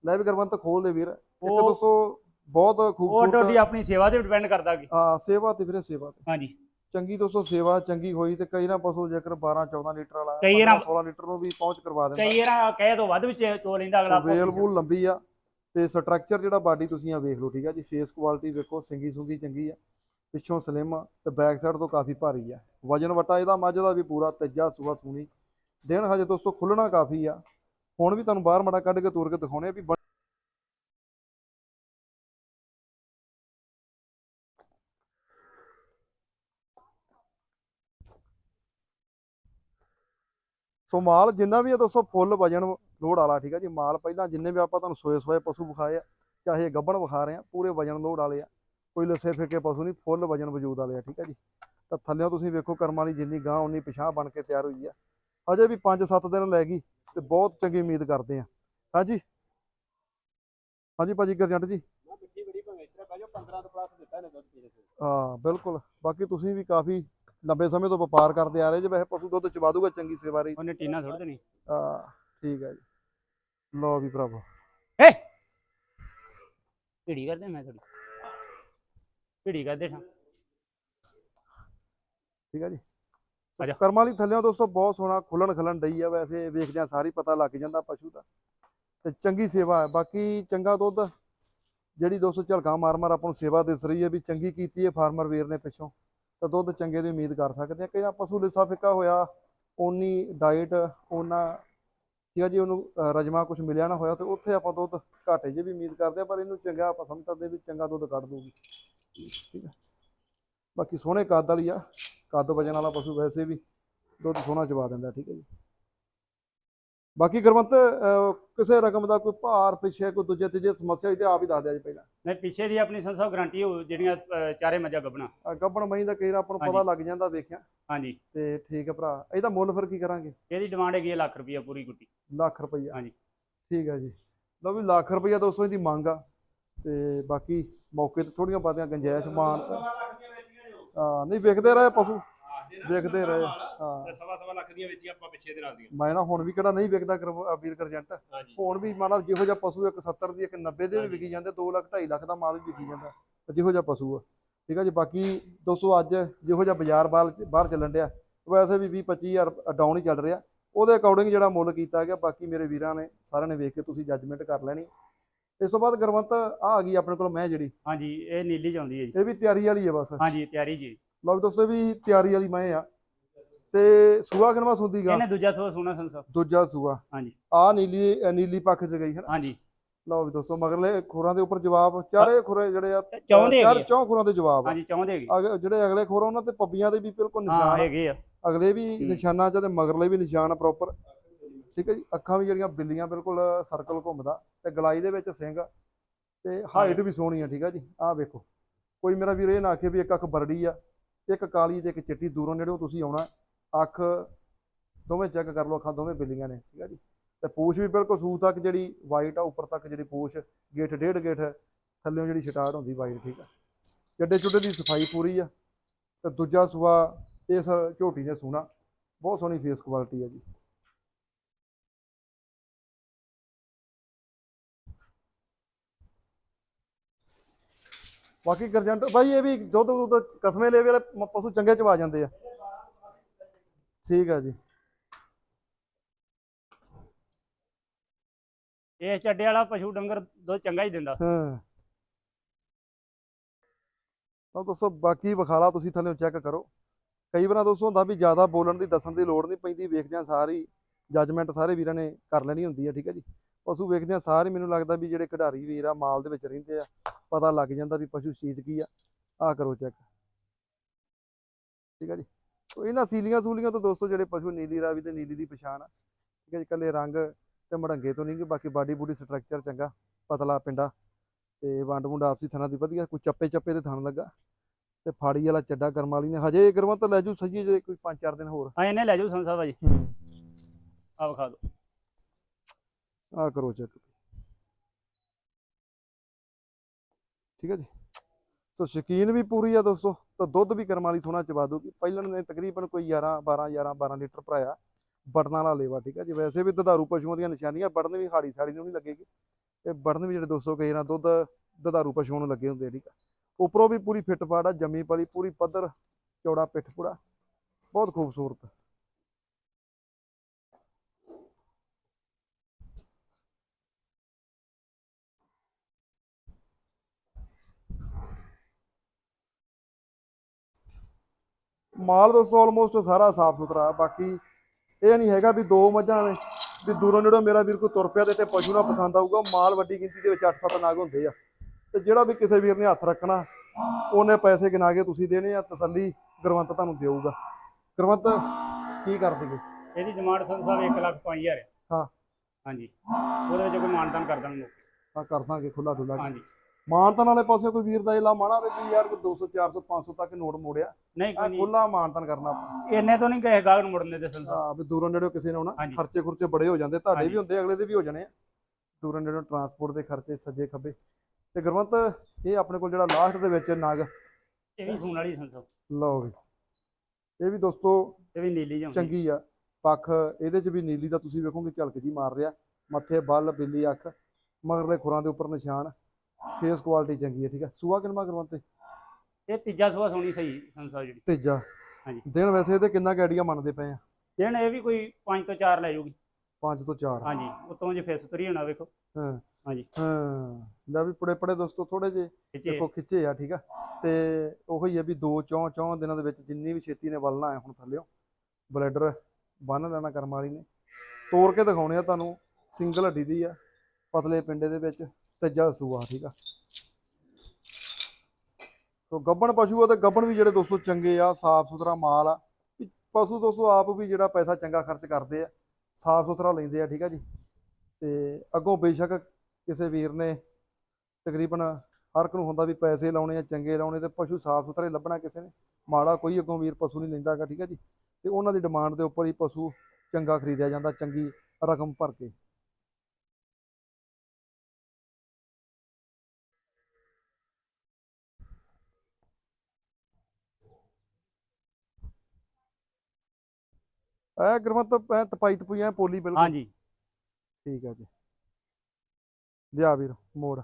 ਲੈ ਵੀ ਗੁਰਵੰਤ ਖੋਲ ਦੇ ਵੀਰ। ਇੱਕ ਉਹ ਦੋਸਤੋ ਬਹੁਤ ਉਹ ਖੂਬਸੂਰਤ ਡੋਡੀ ਆਪਣੀ ਸੇਵਾ ਤੇ ਡਿਪੈਂਡ ਕਰਦਾ ਕਿ ਆ ਸੇਵਾ ਤੇ ਵੀਰੇ ਸੇਵਾ ਤੇ। ਹਾਂਜੀ। ਚੰਗੀ ਦੋਸਤੋ ਸੇਵਾ ਚੰਗੀ ਹੋਈ ਤੇ ਕਈ ਨਾ ਪਸ਼ੂ ਜੇਕਰ 12 14 ਲੀਟਰ ਵਾਲਾ ਕਈ ਨਾ- 16 ਲੀਟਰ ਨੂੰ ਵੀ ਪਹੁੰਚ ਕਰਵਾ ਦਿੰਦਾ। ਕਈ ਵਾਰ ਕਹੇ ਤੋਂ ਵੱਧ ਵਿੱਚ ਚੋ ਲੈਂਦਾ ਅਗਲਾ ਆਪੋ ਵੇਲ ਵੂਲ ਲੰਬੀ ਆ ਤੇ ਸਟਰਕਚਰ ਜਿਹੜਾ ਬਾਡੀ ਤੁਸੀਂ ਆ ਵੇਖ ਲਓ ਠੀਕ ਆ ਜੀ? ਫੇਸ ਕੁਆਲਿਟੀ ਵੇਖੋ ਸਿੰਗੀ ਸੁੰਗੀ ਚੰਗੀ ਆ। ਪਿੱਛੋਂ ਸਲਿਮ ਆ ਤੇ ਬੈਕ ਸਾਈਡ ਤੋਂ ਕਾਫੀ ਭਾਰੀ ਆ। ਵਜਨ ਵਟਾ ਇਹਦਾ ਮੱਝ ਦਾ ਵੀ ਪੂਰਾ ਤੇਜਾ ਸੂਆ ਸੂਣੀ ਦਿਨ ਹਜੇ ਦੋਸਤੋ ਖੁੱਲਣਾ ਕਾਫੀ ਆ। ਹੁਣ ਵੀ ਤੁਹਾਨੂੰ ਬਾਹਰ ਮੜਾ ਕੱਢ ਕੇ ਤੋਰ ਕੇ ਦਿਖਾਉਣੇ ਆ ਵੀ ਬਣ- ਸੋ ਮਾਲ ਜਿੰਨਾ ਵੀ ਆ ਦੋਸਤੋ ਫੁੱਲ ਵਜਨ ਲੋਡ ਵਾਲਾ ਠੀਕ ਆ ਜੀ? ਮਾਲ ਪਹਿਲਾਂ ਜਿੰਨੇ ਵੀ ਆਪਾਂ ਤੁਹਾਨੂੰ ਸੋਏ ਸੋਏ ਪਸ਼ੂ ਵਿਖਾਏ ਆ ਚਾਹੇ ਗੱਬਣ ਵਿਖਾ ਰਹੇ ਆ ਪੂਰੇ ਵਜਨ ਲੋਡ ਵਾਲੇ ਆ। ਕੋਈ ਲੱਸੇ ਫੇਕੇ ਪਸ਼ੂ ਨਹੀਂ ਫੁੱਲ ਵਜਨ ਵਜੂਦ ਵਾਲੇ ਆ ਠੀਕ ਆ ਜੀ? ਤਾਂ ਥੱਲਿਓਂ ਤੁਸੀਂ ਵੇਖੋ ਕਰਮਾਂ ਵਾਲੀ ਜਿੰਨੀ ਗਾਂ ਉਨੀ ਪਿਛਾਂ ਬਣ ਕੇ ਤਿਆਰ ਹੋਈ ਆ। ਅਜੇ ਵੀ 5-7 ਦਿਨ ਲੈ ਗਈ ਤੇ ਬਹੁਤ ਚੰਗੀ ਉਮੀਦ ਕਰਦੇ ਆ। ਹਾਂਜੀ? ਹਾਂਜੀ ਭਾਜੀ ਗਰਜੰਟ ਜੀ? ਮਿੱਠੀ ਬੜੀ ਭਾਵੇਂ ਇਸ ਤਰ੍ਹਾਂ ਬਾਜੋ 15 ਤੋਂ ਪਲੱਸ ਦਿੱਤਾ ਨੇ ਦੁੱਧ ਪੀਣੇ ਹਾਂ ਬਿਲਕੁਲ। ਬਾਕੀ ਤੁਸੀਂ ਵੀ ਕਾਫੀ ਲੰਬੇ ਸਮੇਂ ਤੋਂ ਵਪਾਰ ਕਰਦੇ ਆ ਰਹੇ ਜੇ ਵੈਸੇ ਪਸ਼ੂ ਦੁੱਧ ਚਵਾ ਦੂਗਾ ਚੰਗੀ ਸੇਵਾ ਰਹੀ। ਉਹਨੇ ਟੀਨਾ ਥੋੜ ਦੇਣੀ। ਆ ਠੀਕ ਹੈ ਜੀ। ਲਓ ਵੀ ਭਰਾਵੋ। ਏ ਭੀੜੀ ਕਰਦੇ ਮੈਂ ਥੋੜੀ ਭੀੜੀ ਕਰਦੇ ਸਾਂ ਠੀਕ ਹੈ ਜੀ। ਕਰਮਾਂ ਵਾਲੀ ਥੱਲਿਓਂ ਦੋਸਤੋ ਬਹੁਤ ਸੋਹਣਾ ਖੁੱਲਣ ਖਲਣ ਡਈ ਆ ਵੈਸੇ ਵੇਖਦਿਆਂ ਸਾਰੀ ਪਤਾ ਲੱਗ ਜਾਂਦਾ ਪਸ਼ੂ ਦਾ। ਤੇ ਚੰਗੀ ਸੇਵਾ ਹੈ। ਬਾਕੀ ਚੰਗਾ ਦੁੱਧ ਜਿਹੜੀ ਦੋਸਤੋ ਝਲਕਾ ਮਾਰ ਮਾਰ ਆਪਾਂ ਨੂੰ ਸੇਵਾ ਦਿਸ ਰਹੀ ਹੈ ਵੀ ਚੰਗੀ ਕੀਤੀ ਹੈ ਫਾਰਮਰ ਵੀਰ ਨੇ ਪਿੱਛੋਂ। ਤਾਂ ਦੁੱਧ ਚੰਗੇ ਦੀ ਉਮੀਦ ਕਰ ਸਕਦੇ ਆ ਕਈ ਨਾ ਪਸ਼ੂ ਲਿਸਾ ਫਿੱਕਾ ਹੋਇਆ ਓਨੀ ਡਾਈਟ ਓਨਾ ਠੀਕ ਆ ਜੀ ਉਹਨੂੰ ਅਹ, ਰਜਮਾ ਕੁਝ ਮਿਲਿਆ ਨਾ ਹੋਇਆ ਤੇ ਉੱਥੇ ਆਪਾਂ ਦੁੱਧ ਘਾਟੇ ਜੇ ਵੀ ਉਮੀਦ ਕਰਦੇ ਆ ਪਰ ਇਹਨੂੰ ਚੰਗਾ ਆਪਾਂ ਸਮਝਦੇ ਵੀ ਚੰਗਾ ਦੁੱਧ ਕੱਢ ਦੂਗੀ ਠੀਕ ਹੈ ਬਾਕੀ ਸੋਹਣੇ ਕੱਦ ਵਾਲੀ ਆ ਕੱਦ ਵਜਨ ਵਾਲਾ ਪਸ਼ੂ ਵੈਸੇ ਵੀ ਦੁੱਧ ਸੋਹਣਾ ਚਵਾ ਦਿੰਦਾ ਠੀਕ ਹੈ ਜੀ। ਬਾਕੀ ਗੁਰਵੰਤ ਕਿਸੇ ਰਕਮ ਦਾ ਕੋਈ ਭਾਰ ਪਿੱਛੇ ਕੋਈ ਦੂਜੇ ਤੀਜੇ ਸਮੱਸਿਆ ਹੋਈ ਤੇ ਆਪ ਹੀ ਦੱਸ ਦਿਆ ਜੀ ਪਹਿਲਾਂ। ਨਹੀਂ ਪਿੱਛੇ ਦੀ ਆਪਣੀ ਸੰਸਾ ਗਾਰੰਟੀ ਹੋ ਜਿਹੜੀਆਂ ਚਾਰੇ ਮੱਝਾਂ ਗੱਬਣਾ ਗੱਭਣ ਮਹੀਂ ਦਾ ਕਈ ਵਾਰ ਆਪਾਂ ਨੂੰ ਪਤਾ ਹਾਂਜੀ। ਲੱਗ ਜਾਂਦਾ ਵੇਖਿਆ। ਹਾਂਜੀ। ਤੇ ਠੀਕ ਹੈ ਭਰਾ ਇਹਦਾ ਮੁੱਲ ਫਿਰ ਕੀ ਕਰਾਂਗੇ? ਇਹਦੀ ਡਿਮਾਂਡ ਹੈਗੀ ਹੈ ਲੱਖ ਰੁਪਈਆ ਪੂਰੀ ਗੁੱਟੀ। ਲੱਖ ਰੁਪਈਆ। ਹਾਂਜੀ। ਠੀਕ ਹੈ ਜੀ। ਲਓ ਵੀ ਲੱਖ ਰੁਪਈਆ ਦੋਸਤੋ ਇਹਦੀ ਮੰਗ ਆ। ਤੇ ਬਾਕੀ ਮੌਕੇ ਤੇ ਥੋੜੀਆਂ ਬਾਤੀਆਂ ਗੰਜਾਇਸ਼ ਮਾਨ ਆ ਨਹੀਂ ਵਿਕਦੇ ਰਹੇ ਪਸ਼ੂ। ਵੇਖਦੇ ਰਹੇ। ਹਾਂ। ਸਵਾ ਸਵਾ ਲੱਖ ਦੀਆਂ ਵੇਚੀਆਂ ਆਪਾਂ ਪਿੱਛੇ ਦੇ ਨਾਲ ਦੀਆਂ। ਮੈਂ ਨਾ ਹੁਣ ਵੀ ਕਿਹੜਾ ਨਹੀਂ ਅਹ ਵੀਰ ਕਰਜੰਟ। ਹੁਣ ਵੀ ਮਤਲਬ ਜਿਹੋ ਜਿਹਾ ਪਸ਼ੂ ਇੱਕ 70 ਦੀ ਇੱਕ 90 ਦੇ ਵੀ। ਵਿਕੀ ਜਾਂਦੇ 2 ਲੱਖ 2.5 ਲੱਖ ਦਾ ਮਾਲ ਵੀ ਵਿਕੀ ਜਾਂਦਾ। ਜਿਹੋ ਜਿਹਾ ਪਸ਼ੂ ਆ। ਠੀਕ ਆ ਜੀ ਬਾਕੀ ਦੋਸਤੋ ਅੱਜ ਜਿਹੋ ਜਿਹਾ ਬਾਜ਼ਾਰ ਬਾਹਰ ਬਾਹਰ ਚੱਲਣ ਡਿਆ। ਵੈਸੇ ਵੀ 20 25000 ਡਾਊਨ ਹੀ ਚੱਲ ਰਿਹਾ। ਉਹਦੇ ਅਕੋਰਡਿੰਗ ਜਿਹੜਾ ਮੁੱਲ ਕੀਤਾ ਗਿਆ ਬਾਕੀ ਮੇਰੇ ਵੀਰਾਂ ਨੇ ਸਾਰਿਆਂ ਨੇ ਵੇਖ ਕੇ ਤੁਸੀਂ ਜੱਜਮੈਂਟ ਕਰ ਲੈਣੀ। ਇਸ ਤੋਂ ਬਾਅਦ ਗੁਰਵੰਤ ਆ ਆ ਗਈ ਆਪਣੇ ਕੋਲ ਮੈਂ ਜਿਹੜੀ। ਹਾਂਜੀ ਇਹ ਨੀਲੀ ਚ ਆਉਂਦੀ ਹੈ ਜੀ। ਇਹ ਵੀ ਤਿਆਰੀ ਵਾਲੀ ਹੈ ਬਸ। ਹਾਂਜੀ ਤਿਆਰੀ ਜੀ। ਲਓ ਵੀ ਦੋਸਤੋ ਵੀ ਤਿਆਰੀ ਵਾਲੀ ਮੈਂ ਆ। ਤੇ ਸੂਆ ਕਿਨਵਾ ਸੁੰਦੀ ਗਾ? ਇਹਨੇ ਦੂਜਾ ਸੋ ਸੋਨਾ ਸੰਸਾ ਦੂਜਾ ਸੂਆ। ਹਾਂਜੀ। ਆ ਨੀਲੀ ਨੀਲੀ ਪੱਖ ਚ ਗਈ ਹੈ ਹਾਂਜੀ। ਲਓ ਵੀ ਦੋਸਤੋ ਮਗਰਲੇ ਖੋਰਾਂ ਦੇ ਉੱਪਰ ਜਵਾਬ ਚਾਰੇ ਖੋਰੇ ਜਿਹੜੇ ਆ ਚਾਹੁੰਦੇ ਚਾਰ। ਚੌਂ ਖੋਰਾਂ ਦੇ ਜਵਾਬ ਹਾਂਜੀ ਚਾਹੁੰਦੇ ਹੈਗੇ ਜਿਹੜੇ ਅਗਲੇ ਖੋਰ ਉਹਨਾਂ ਤੇ ਪੱਬੀਆਂ ਦੇ ਵੀ ਬਿਲਕੁਲ ਨਿਸ਼ਾਨ। ਹੈਗੇ ਆ। ਅਗਲੇ ਵੀ। ਨਿਸ਼ਾਨਾਂ ਚ ਤੇ ਮਗਰਲੇ ਵੀ ਨਿਸ਼ਾਨ ਪ੍ਰੋਪਰ ਠੀਕ ਹੈ ਜੀ? ਅੱਖਾਂ ਵੀ ਜਿਹੜੀਆਂ ਬਿੱਲੀਆਂ ਬਿਲਕੁਲ ਸਰਕਲ ਘੁੰਮਦਾ। ਤੇ ਗਲਾਈ ਦੇ ਵਿੱਚ ਸਿੰਘ ਤੇ ਹਾਈਟ ਵੀ ਸੋਹਣੀ ਆ ਠੀਕ ਆ ਜੀ? ਆਹ ਵੇਖੋ। ਕੋਈ ਮੇਰਾ ਵੀਰ ਇਹ ਨਾ ਆਖੇ ਵੀ ਇੱਕ ਅੱਖ ਬਰੜੀ ਆ। ਇੱਕ ਕਾਲੀ ਤੇ ਇੱਕ ਚਿੱਟੀ ਦੂਰੋਂ ਨੇੜਿਓਂ ਤੁਸੀਂ ਆਉਣਾ, ਅੱਖ ਦੋਵੇਂ ਚੈੱਕ ਕਰ ਲਓ, ਅੱਖਾਂ ਦੋਵੇਂ ਬਿੱਲੀਆਂ ਨੇ, ਠੀਕ ਆ ਜੀ। ਤੇ ਪੂਛ ਵੀ ਬਿਲਕੁਲ ਸੂ ਤੱਕ ਜਿਹੜੀ ਵਾਈਟ ਆ, ਉੱਪਰ ਤੱਕ ਜਿਹੜੀ ਪੂਛ, ਗੇਠ ਡੇਢ ਗੇਠ, ਥੱਲੇੋਂ ਜਿਹੜੀ ਸਟਾਰਟ ਹੁੰਦੀ ਵਾਈਟ ਠੀਕ ਆ। ਚੱਡੇ ਚੁੱਡੇ ਦੀ ਸਫ਼ਾਈ ਪੂਰੀ ਆ, ਤੇ ਦੂਜਾ ਸੂਆ ਇਸ ਝੋਟੀ ਨੇ ਸੂਣਾ, ਬਹੁਤ ਸੋਹਣੀ ਫੇਸ ਕੁਆਲਿਟੀ ਆ ਜੀ। ਬਾਕੀ ਗਰਜੰਟ ਭਾਈ ਇਹ ਵੀ ਦੁੱਧ ਦੁੱਧ ਕਸਮੇ ਲੇਵੇ ਵਾਲੇ ਮ- ਪਸ਼ੂ ਚੰਗੇ ਚਵਾ ਜਾਂਦੇ ਆ। ਠੀਕ ਆ ਜੀ। ਇਹ ਚੱਡੇ ਵਾਲਾ ਪਸ਼ੂ ਡੰਗਰ ਦੁੱਧ ਚੰਗਾ ਹੀ ਦਿੰਦਾ। ਹਾਂ। ਤਾਂ ਦੋਸਤੋ ਬਾਕੀ ਵਿਖਾਲਾ ਤੁਸੀਂ ਥੱਲੇ ਚੈੱਕ ਕਰੋ। ਕਈ ਵਾਰ ਦੋਸਤੋ ਹੁੰਦਾ ਵੀ ਜ਼ਿਆਦਾ ਬੋਲਣ ਦੀ ਦੱਸਣ ਦੀ ਲੋੜ ਨਹੀਂ ਪੈਂਦੀ ਵੇਖਦਿਆਂ ਸਾਰੀ ਜੱਜਮੈਂਟ ਸਾਰੇ ਵੀਰਾਂ ਨੇ ਕਰ ਲੈਣੀ ਹੁੰਦੀ ਹੈ ਠੀਕ ਹੈ ਜੀ। ਪਸ਼ੂ ਵੇਖਦਿਆਂ ਸਾਰੇ ਮੈਨੂੰ ਲੱਗਦਾ ਵੀ ਜਿਹੜੇ ਖਿਡਾਰੀ ਵੀਰ ਆ ਮਾਲ ਦੇ ਵਿੱਚ ਰਹਿੰਦੇ ਆ ਪਤਾ ਲੱਗ ਜਾਂਦਾ ਵੀ ਪਸ਼ੂ ਚੀਜ਼ ਕੀ ਆ ਆ ਕਰੋ ਚੈੱਕ ਠੀਕ ਹੈ ਜੀ? ਸੋ ਇਹਨਾਂ ਸੀਲੀਆਂ ਸੂਲੀਆਂ ਤੋਂ ਦੋਸਤੋ ਜਿਹੜੇ ਪਸ਼ੂ ਨੀਲੀ ਰਾਵੀ ਤੇ ਨੀਲੀ ਦੀ ਪਛਾਣ ਆ ਠੀਕ ਹੈ ਜੀ? ਇਕੱਲੇ ਰੰਗ ਤੇ ਮੜੰਗੇ ਤੋਂ ਨਹੀਂ ਕਿ ਬਾਕੀ ਬਾਡੀ ਬੂਡੀ ਸਟਰਕਚਰ ਚੰਗਾ ਪਤਲਾ ਪਿੰਡਾ। ਤੇ ਵੰਡ ਵੁੰਡ ਆਪਸੀ ਥਣਾ ਦੀ ਵਧੀਆ ਕੋਈ ਚੱਪੇ ਚੱਪੇ ਦੇ ਥਣ ਲੱਗਾ। ਤੇ ਫਾੜੀ ਵਾਲਾ ਚੱਡਾ ਕਰਮ ਵਾਲੀ ਨੇ ਹਜੇ ਗਰਮਤ ਲੈ ਜੂ ਸਹੀ ਜੇ ਕੋਈ 5-4 ਦਿਨ ਹੋਰ। ਹਾਂ ਇਹਨੇ ਲੈ ਜਾਓ ਸੰਸਾ ਭਾਜੀ। ਆ ਵਿਖਾ ਦਿਓ। ਆ ਕਰੋ ਚੈੱਕ ਠੀਕ ਹੈ ਜੀ। ਸੋ ਸ਼ਕੀਨ ਵੀ ਪੂਰੀ ਆ ਦੋਸਤੋ, ਤਾਂ ਦੁੱਧ ਵੀ ਕਰਮ ਵਾਲੀ ਸੋਹਣਾ ਚਵਾ ਦੂਗੀ ਪਹਿਲਾਂ ਨੇ ਤਕਰੀਬਨ ਕੋਈ 11 12 11 12 ਲੀਟਰ ਭਰਾਇਆ। ਬਟਨਾਂ ਵਾਲਾ ਲੇਵਾ, ਠੀਕ ਹੈ ਜੀ। ਵੈਸੇ ਵੀ ਦੁਧਾਰੂ ਪਸ਼ੂਆਂ ਦੀਆਂ ਨਿਸ਼ਾਨੀਆਂ ਬਟਨ ਵੀ ਹਾੜੀ ਸਾੜੀ ਨੂੰ ਨਹੀਂ ਲੱਗੇਗੀ। ਤੇ ਬਟਨ ਵੀ ਜਿਹੜੇ ਦੋਸਤੋ ਕਈ ਨਾ ਦੁੱਧ ਦੁਧਾਰੂ ਪਸ਼ੂਆਂ ਨੂੰ ਲੱਗੇ ਹੁੰਦੇ ਆ, ਠੀਕ ਆ। ਉੱਪਰੋਂ ਵੀ ਪੂਰੀ ਫਿੱਟ ਫਾੜ ਆ, ਜੰਮੀ ਪਲੀ, ਪੂਰੀ ਪੱਧਰ, ਚੌੜਾ ਪਿੱਠ ਪੂੜਾ ਬਹੁਤ ਖੂਬਸੂਰਤ। ਮਾਲ ਦੋਸਤੋ ਆਲਮੋਸਟ ਸਾਰਾ ਸਾਫ਼ ਸੁਥਰਾ ਬਾਕੀ ਇਹ ਨਹੀਂ ਹੈਗਾ ਵੀ ਦੋ ਮੱਝਾਂ ਨੇ ਵੀ ਦੂਰੋਂ ਨੇੜੋਂ ਮੇਰਾ ਵੀਰ ਕੋਈ ਤੁਰ ਪਿਆ ਤੇ ਤੇ ਪਸ਼ੂ ਨਾ ਪਸੰਦ ਆਊਗਾ ਮਾਲ ਵੱਡੀ ਗਿਣਤੀ ਦੇ ਵਿੱਚ 8-7 ਨਾਗ ਹੁੰਦੇ ਆ। ਤੇ ਜਿਹੜਾ ਵੀ ਕਿਸੇ ਵੀਰ ਨੇ ਹੱਥ ਰੱਖਣਾ ਉਹਨੇ ਪੈਸੇ ਗਿਣਾ ਕੇ ਤੁਸੀਂ ਦੇਣੇ ਆ ਤਸੱਲੀ ਗੁਰਵੰਤ ਤੁਹਾਨੂੰ ਦੇਊਗਾ। ਗੁਰਵੰਤ ਕੀ ਕਰ ਦੇਗੇ ਇਹਦੀ ਡਿਮਾਂਡ ਸੰਸਾ 1 ਲੱਖ 5000 ਹੈ ਹਾਂ। ਹਾਂਜੀ। ਉਹਦੇ ਵਿੱਚ ਕੋਈ ਮਾਨਤਾਨ ਕਰ ਦਾਂਗੇ ਆ ਕਰ ਦਾਂਗੇ ਖੁੱਲਾ ਡੁੱਲਾ ਹਾਂਜੀ। ਮਾਨਤਨ ਵਾਲੇ ਪਾਸੇ ਕੋਈ ਵੀਰ ਦਾ ਇਹ ਲਾ ਮਾਣਾ ਵੀ ਯਾਰ 200 400 500 ਤੱਕ ਨੋਟ ਮੋੜਿਆ। ਨਹੀਂ ਕੋਈ ਨਹੀਂ। ਖੁੱਲਾ ਮਾਨਤਨ ਕਰਨਾ ਆਪਾਂ। ਇੰਨੇ ਤੋਂ ਨਹੀਂ ਕਹੇ ਗਾਹਕ ਨੂੰ ਮੁੜਨੇ ਦੇ ਸੰਸਾ ਹਾਂ ਵੀ ਦੂਰੋਂ ਨੇੜੋਂ ਕਿਸੇ ਨੇ ਆਉਣਾ। ਖਰਚੇ ਖੁਰਚੇ ਬੜੇ ਹੋ ਜਾਂਦੇ ਤੁਹਾਡੇ ਵੀ। ਹੁੰਦੇ ਅਗਲੇ ਦੇ ਵੀ ਹੋ ਜਾਣੇ ਆ। ਦੂਰੋਂ ਨੇੜੋਂ ਟਰਾਂਸਪੋਰਟ ਦੇ ਖਰਚੇ ਸੱਜੇ ਖੱਬੇ। ਤੇ ਗੁਰਵੰਤ ਇਹ ਆਪਣੇ ਕੋਲ ਜਿਹੜਾ ਲਾਸਟ ਦੇ ਵਿੱਚ ਨਗ। ਇਹ ਵੀ ਸੂਣ ਵਾਲੀ ਸੰਸਾ ਲਓ। ਵੀ। ਇਹ ਵੀ ਦੋਸਤੋ ਇਹ ਵੀ ਨੀਲੀ ਜਾਂਦੀ ਚੰਗੀ ਆ। ਪੱਖ ਇਹਦੇ ਚ ਵੀ ਨੀਲੀ ਦਾ ਤੁਸੀਂ ਵੇਖੋਗੇ ਝਲਕ ਜੀ ਮਾਰ ਰਿਹਾ। ਮੱਥੇ ਬੱਲ ਬਿੱਲੀ ਅੱਖ ਮਗਰਲੇ ਖੁਰਾਂ ਦੇ ਉੱਪਰ ਨਿਸ਼ਾਨ। ਫੇਸ ਕੁਆਲਿਟੀ ਚੰਗੀ ਹੈ ਠੀਕ ਹੈ। ਸੂਆ ਕਿਨਮਾ ਗੁਰਵੰਤ ਤੇ ਇਹ ਤੀਜਾ ਸੂਆ ਸੋਣੀ ਸਹੀ ਸੰਸਾ ਜਿਹੜੀ। ਤੇਜਾ। ਹਾਂਜੀ। ਦਿਨ ਵੈਸੇ ਇਹਦੇ ਕਿੰਨਾ ਗੈਡੀਆਂ ਮੰਨਦੇ ਪਏ ਆ? ਦਿਨ ਇਹ ਵੀ ਕੋਈ 5 ਤੋਂ 4 ਲੈ ਜਾਊਗੀ 5 ਤੋਂ 4 ਹਾਂਜੀ ਉਤੋਂ ਜੇ ਫੇਸ ਤੁਰੀ ਹੋਣਾ ਵੇਖੋ। ਹਾਂ। ਹਾਂਜੀ। ਹਾਂ। ਲੈ ਵੀ ਪੜੇ ਪੜੇ ਦੋਸਤੋ ਥੋੜੇ ਜੇ ਦੇਖੋ ਖਿੱਚੇ ਆ ਠੀਕ ਆ। ਤੇ ਉਹੀ ਹੈ ਵੀ ਦੋ ਚੌਂ ਚੌਂ ਦਿਨਾਂ ਦੇ ਵਿੱਚ ਜਿੰਨੀ ਵੀ ਛੇਤੀ ਨੇ ਵਲਣਾ ਹੈ ਹੁਣ ਥੱਲਿਓ ਬਲੈਡਰ ਬੰਨ ਲੈਣਾ ਕਰਮ ਵਾਲੀ ਨੇ। ਤੋੜ ਕੇ ਦਿਖਾਉਣੇ ਆ ਤੁਹਾਨੂੰ ਸਿੰਗਲ ਹੱਡੀ ਦੀ ਆ ਪਤਲੇ ਪਿੰਡੇ ਦੇ ਵਿੱਚ। ਤੀਜਾ ਸੂਆ, ਠੀਕ ਆ। ਸੋ ਗੱਬਣ ਪਸ਼ੂ ਆ ਤੇ ਗੱਬਣ ਵੀ ਜਿਹੜੇ ਦੋਸਤੋ ਚੰਗੇ ਆ ਸਾਫ਼ ਸੁਥਰਾ ਮਾਲ ਆ। ਵੀ ਪਸ਼ੂ ਦੋਸਤੋ ਆਪ ਵੀ ਜਿਹੜਾ ਪੈਸਾ ਚੰਗਾ ਖਰਚ ਕਰਦੇ ਆ ਸਾਫ਼ ਸੁਥਰਾ ਲੈਂਦੇ ਆ, ਠੀਕ ਆ ਜੀ। ਤੇ ਅੱਗੋਂ ਬੇਸ਼ੱਕ ਕਿਸੇ ਵੀਰ ਨੇ ਤਕਰੀਬਨ ਹਰ ਇੱਕ ਨੂੰ ਹੁੰਦਾ ਵੀ ਪੈਸੇ ਲਾਉਣੇ ਆ, ਚੰਗੇ ਲਾਉਣੇ ਤੇ ਪਸ਼ੂ ਸਾਫ਼ ਸੁਥਰੇ ਲੱਭਣਾ ਕਿਸੇ ਨੇ। ਮਾੜਾ ਕੋਈ ਅੱਗੋਂ ਵੀਰ ਪਸ਼ੂ ਨਹੀਂ ਲੈਂਦਾ ਹੈਗਾ, ਠੀਕ ਹੈ ਜੀ। ਤੇ ਉਹਨਾਂ ਦੀ ਡਿਮਾਂਡ ਦੇ ਉੱਪਰ ਹੀ ਪਸ਼ੂ ਚੰਗਾ ਖਰੀਦਿਆ ਜਾਂਦਾ, ਚੰਗੀ ਰਕਮ ਭਰ ਕੇ। ਐ ਗੁਰਮਤ ਤਪਾਈ ਤਪੂਈ ਐ ਪੋਲੀ ਬਿਲਕੁਲ। ਹਾਂਜੀ। ਠੀਕ ਹੈ ਜੀ। ਲਿਆ ਵੀਰ ਮੋੜ।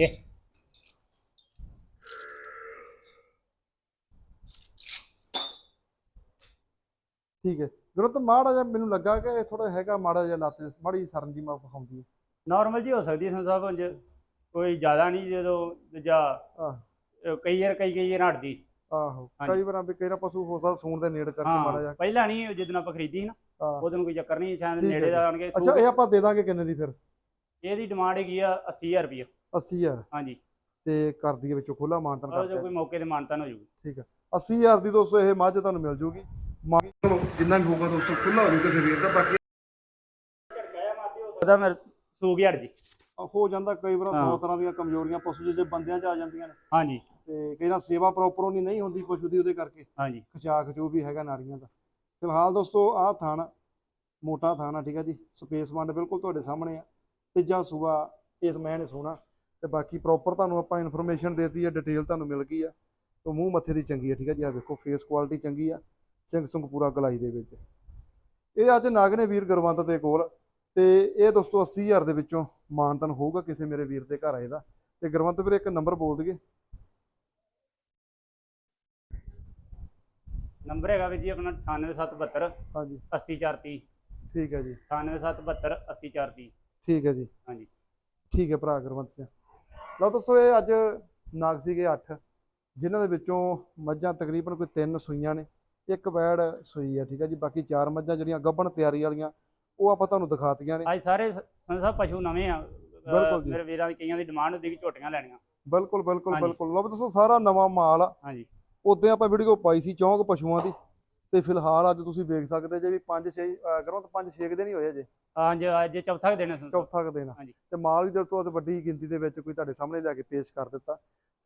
ਇਹ। ਠੀਕ ਹੈ। ਗੁਰਮਤ ਮਾੜਾ ਜਿਹਾ ਮੈਨੂੰ ਲੱਗਾ ਕਿ ਥੋੜਾ ਹੈਗਾ ਮਾੜਾ ਜਿਹਾ ਲੱਤ ਮਾੜੀ ਸਰਨ ਜੀ ਮਾ ਵਿਖਾਉਂਦੀ ਹੈ। ਨਾਰਮਲ ਜੀ ਹੋ ਸਕਦੀ ਹੈ ਸਾਹਿਬ ਉਂਝ ਕੋਈ ਜ਼ਿਆਦਾ ਨਹੀਂ ਜਦੋਂ। ਅਹ ਕਈ ਵਾਰ ਕਈ ਕਈ ਵਾਰ ਹਟਦੀ। ਆਹੋ। ਕਈ ਵਾਰਾਂ ਵੀ ਕਈ ਨਾ ਪਸ਼ੂ ਹੋ ਸਕਦਾ ਸੂਣ ਦੇ ਨੇੜ ਕਰਕੇ ਮਾੜਾ ਜਿਹਾ। ਪਹਿਲਾਂ ਨਹੀਂ ਜਦੋਂ ਆਪਾਂ ਖਰੀਦੀ ਸੀ ਨਾ। ਉਦੋਂ ਕੋਈ ਚੱਕਰ ਨਹੀਂ ਹੈ ਨੇੜੇ ਜੀ। ਦਾ ਆਣਗੇ ਅੱਛਾ ਇਹ ਆਪਾਂ ਦੇ ਦਾਂਗੇ ਕਿੰਨੇ ਦੀ ਫਿਰ? ਇਹਦੀ ਡਿਮਾਂਡ ਹੈਗੀ ਆ 80000 ਰੁਪਏ 80000 ਹਾਂਜੀ। ਤੇ ਕਰ ਦਈਏ ਵਿੱਚੋਂ ਖੋਲਾ ਮਾਨਤਨ ਕਰ ਜੋ ਦਿਆ ਕੋਈ ਮੌਕੇ ਤੇ ਮਾਨਤਾਨ ਹੋ ਜਾਊਗੀ 80000 ਦੀ ਦੋਸਤੋ ਇਹ ਮੱਝ ਤੁਹਾਨੂੰ ਮਿਲ ਜੂਗੀ। ਮਾ- ਜਿੰਨਾ ਵੀ ਹੋਊਗਾ ਦੋਸਤੋ ਖੁੱਲਾ ਹੋ ਜੂ ਕਿਸੇ ਵੀਰ ਦਾ। ਬਾਕੀ ਉਹਦਾ ਮੇਰੇ ਸੂਗ ਹਟ ਜੀ। ਹੋ ਜਾਂਦਾ ਕਈ ਵਾਰ ਹਾਂ। 100 ਤਰ੍ਹਾਂ ਦੀਆਂ ਕਮਜ਼ੋਰੀਆਂ ਪਸ਼ੂ ਦੇ ਜੇ ਬੰਦਿਆਂ 'ਚ ਆ ਜਾਂਦੀਆਂ ਨੇ। ਹਾਂਜੀ। ਤੇ ਕਈ ਨਾਲ ਸੇਵਾ ਪ੍ਰੋਪਰ ਉਹਨੀ ਨਹੀਂ ਹੁੰਦੀ ਪਸ਼ੂ ਦੀ ਉਹਦੇ ਕਰਕੇ। ਹਾਂਜੀ। ਖਚਾ ਖਚੂ ਵੀ ਹੈਗਾ ਨਾੜੀਆਂ ਦਾ। ਫਿਲਹਾਲ ਦੋਸਤੋ ਆਹ ਥਾਣ ਮੋਟਾ ਥਾਣ ਆ ਠੀਕ ਆ ਜੀ। ਸਪੇਸ ਵੰਡ ਬਿਲਕੁਲ ਤੁਹਾਡੇ ਸਾਹਮਣੇ ਆ। ਤੀਜਾ ਸੂਆ ਇਸ ਮੈਂ ਨੇ ਸੋਣਾ। ਤੇ ਬਾਕੀ ਪ੍ਰੋਪਰ ਤੁਹਾਨੂੰ ਆਪਾਂ ਇਨਫੋਰਮੇਸ਼ਨ ਦੇਤੀ ਹੈ ਡਿਟੇਲ ਤੁਹਾਨੂੰ ਮਿਲ ਗਈ ਆ। ਤੇ ਮੂੰਹ ਮੱਥੇ ਦੀ ਚੰਗੀ ਆ ਠੀਕ ਆ ਜੀ? ਆ ਵੇਖੋ ਫੇਸ ਕੁਆਲਿਟੀ ਚੰਗੀ ਆ। ਸਿੰਘ ਸੁੰਗ ਪੂਰਾ ਗਲਾਈ ਦੇ ਵਿੱਚ। ਇਹ ਅੱਜ ਨਾਗ ਨੇ ਵੀਰ ਗੁਰਵੰਤ ਦੇ ਕੋਲ ਤੇ ਇਹ ਦੋਸਤੋ 80000 ਦੇ ਵਿੱਚੋਂ ਮਾਨਤਨ ਹੋਊਗਾ ਕਿਸੇ ਮੇਰੇ ਵੀਰ ਦੇ ਘਰ ਆਏ ਦਾ। ਤੇ ਗੁਰਵੰਤ ਵੀਰ ਇੱਕ ਨੰਬਰ ਬੋਲ ਦਈਏ। ਨੰਬਰ ਹੈਗਾ ਵੀ ਜੀ ਆਪਣਾ 98772 ਹਾਂਜੀ। 80430 ਠੀਕ ਹੈ ਜੀ। 98772 80430 ਠੀਕ ਹੈ ਜੀ। ਹਾਂਜੀ। ਠੀਕ ਹੈ ਭਰਾ ਗੁਰਵੰਤ ਸਿੰਘ। ਲਓ ਦੋਸਤੋ ਇਹ ਅੱਜ ਨਾਗ ਸੀਗੇ 8 ਜਿਨ੍ਹਾਂ ਦੇ ਵਿੱਚੋਂ ਮੱਝਾਂ ਤਕਰੀਬਨ ਕੋਈ ਤਿੰਨ ਸੂਈਆਂ ਨੇ ਇੱਕ ਵੈੜ ਸੂਈ ਆ ਠੀਕ ਹੈ ਜੀ ਬਾਕੀ ਚਾਰ ਮੱਝਾਂ ਜਿਹੜੀਆਂ ਗੱਭਣ ਤਿਆਰੀ ਵਾਲੀਆਂ ਉਹ ਆਪਾਂ ਤੁਹਾਨੂੰ ਦਿਖਾਤੀਆਂ ਨੇ। ਅੱਜ ਸਾਰੇ ਸਾਹਿਬ ਪਸ਼ੂ ਨਵੇਂ ਆ। ਬਿਲਕੁਲ ਜੀ। ਮੇਰੇ ਵੀਰਾਂ ਦੀ ਕਈਆਂ ਦੀ ਡਿਮਾਂਡ ਹੁੰਦੀ ਕਿ ਝੋਟੀਆਂ ਲੈਣੀਆਂ। ਬਿਲਕੁਲ ਬਿਲਕੁਲ। ਬਿਲਕੁਲ। ਲਓ ਦੋਸਤੋ ਸਾਰਾ ਨਵਾਂ ਮਾਲ ਆ। ਹਾਂਜੀ। ਉਦੋਂ ਆਪਾਂ ਵੀਡੀਓ ਪਾਈ ਸੀ ਚੌਂਕ ਪਸ਼ੂਆਂ ਦੀ ਤੇ ਫਿਲਹਾਲ ਅੱਜ ਤੁਸੀਂ ਵੇਖ ਸਕਦੇ ਜੇ ਵੀ 5 6 ਕਰੋ ਤਾਂ 5 6 ਦਿਨ ਹੀ ਹੋਏ ਜੇ ਅੱਜ ਅੱਜ ਚੌਥਾ ਦਿਨ ਹੈ ਸੰਤ ਸਾਹਿਬ। ਚੌਥਾ ਕੁ ਦਿਨ ਆ। ਹਾਂਜੀ। ਤੇ ਮਾਲ ਵੀ ਜਦੋਂ ਤੋਂ ਅੱਜ ਵੱਡੀ ਗਿਣਤੀ ਦੇ ਵਿੱਚ ਕੋਈ ਤੁਹਾਡੇ ਸਾਹਮਣੇ ਲਿਆ ਕੇ ਪੇਸ਼ ਕਰ ਦਿੱਤਾ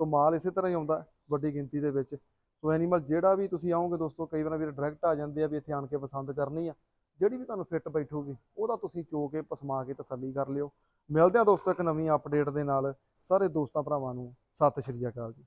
ਤੋਂ ਮਾਲ ਇਸੇ ਤਰ੍ਹਾਂ ਹੀ ਆਉਂਦਾ ਹੈ, ਵੱਡੀ ਗਿਣਤੀ ਦੇ ਵਿੱਚ ਸੋ ਐਨੀਮਲ ਜਿਹੜਾ ਵੀ ਤੁਸੀਂ ਆਓਗੇ ਦੋਸਤੋ ਕਈ ਵਾਰ ਵੀਰ ਡਾਇਰੈਕਟ ਆ ਜਾਂਦੇ ਆ ਵੀ ਇੱਥੇ ਆਣ ਕੇ ਪਸੰਦ ਕਰਨੀ ਆ ਜਿਹੜੀ ਵੀ ਤੁਹਾਨੂੰ ਫਿੱਟ ਬੈਠੂਗੀ ਉਹਦਾ ਤੁਸੀਂ ਚੋ ਕੇ ਪਸਮਾ ਕੇ ਤਸੱਲੀ ਕਰ ਲਿਓ ਮਿਲਦੇ ਆ ਦੋਸਤੋ ਇੱਕ ਨਵੀਂ ਅਪਡੇਟ ਦੇ ਨਾਲ ਸਾਰੇ ਦੋਸਤਾਂ ਭਰਾਵਾਂ ਨੂੰ ਸਤਿ ਸ਼੍ਰੀ ਅਕਾਲ ਜੀ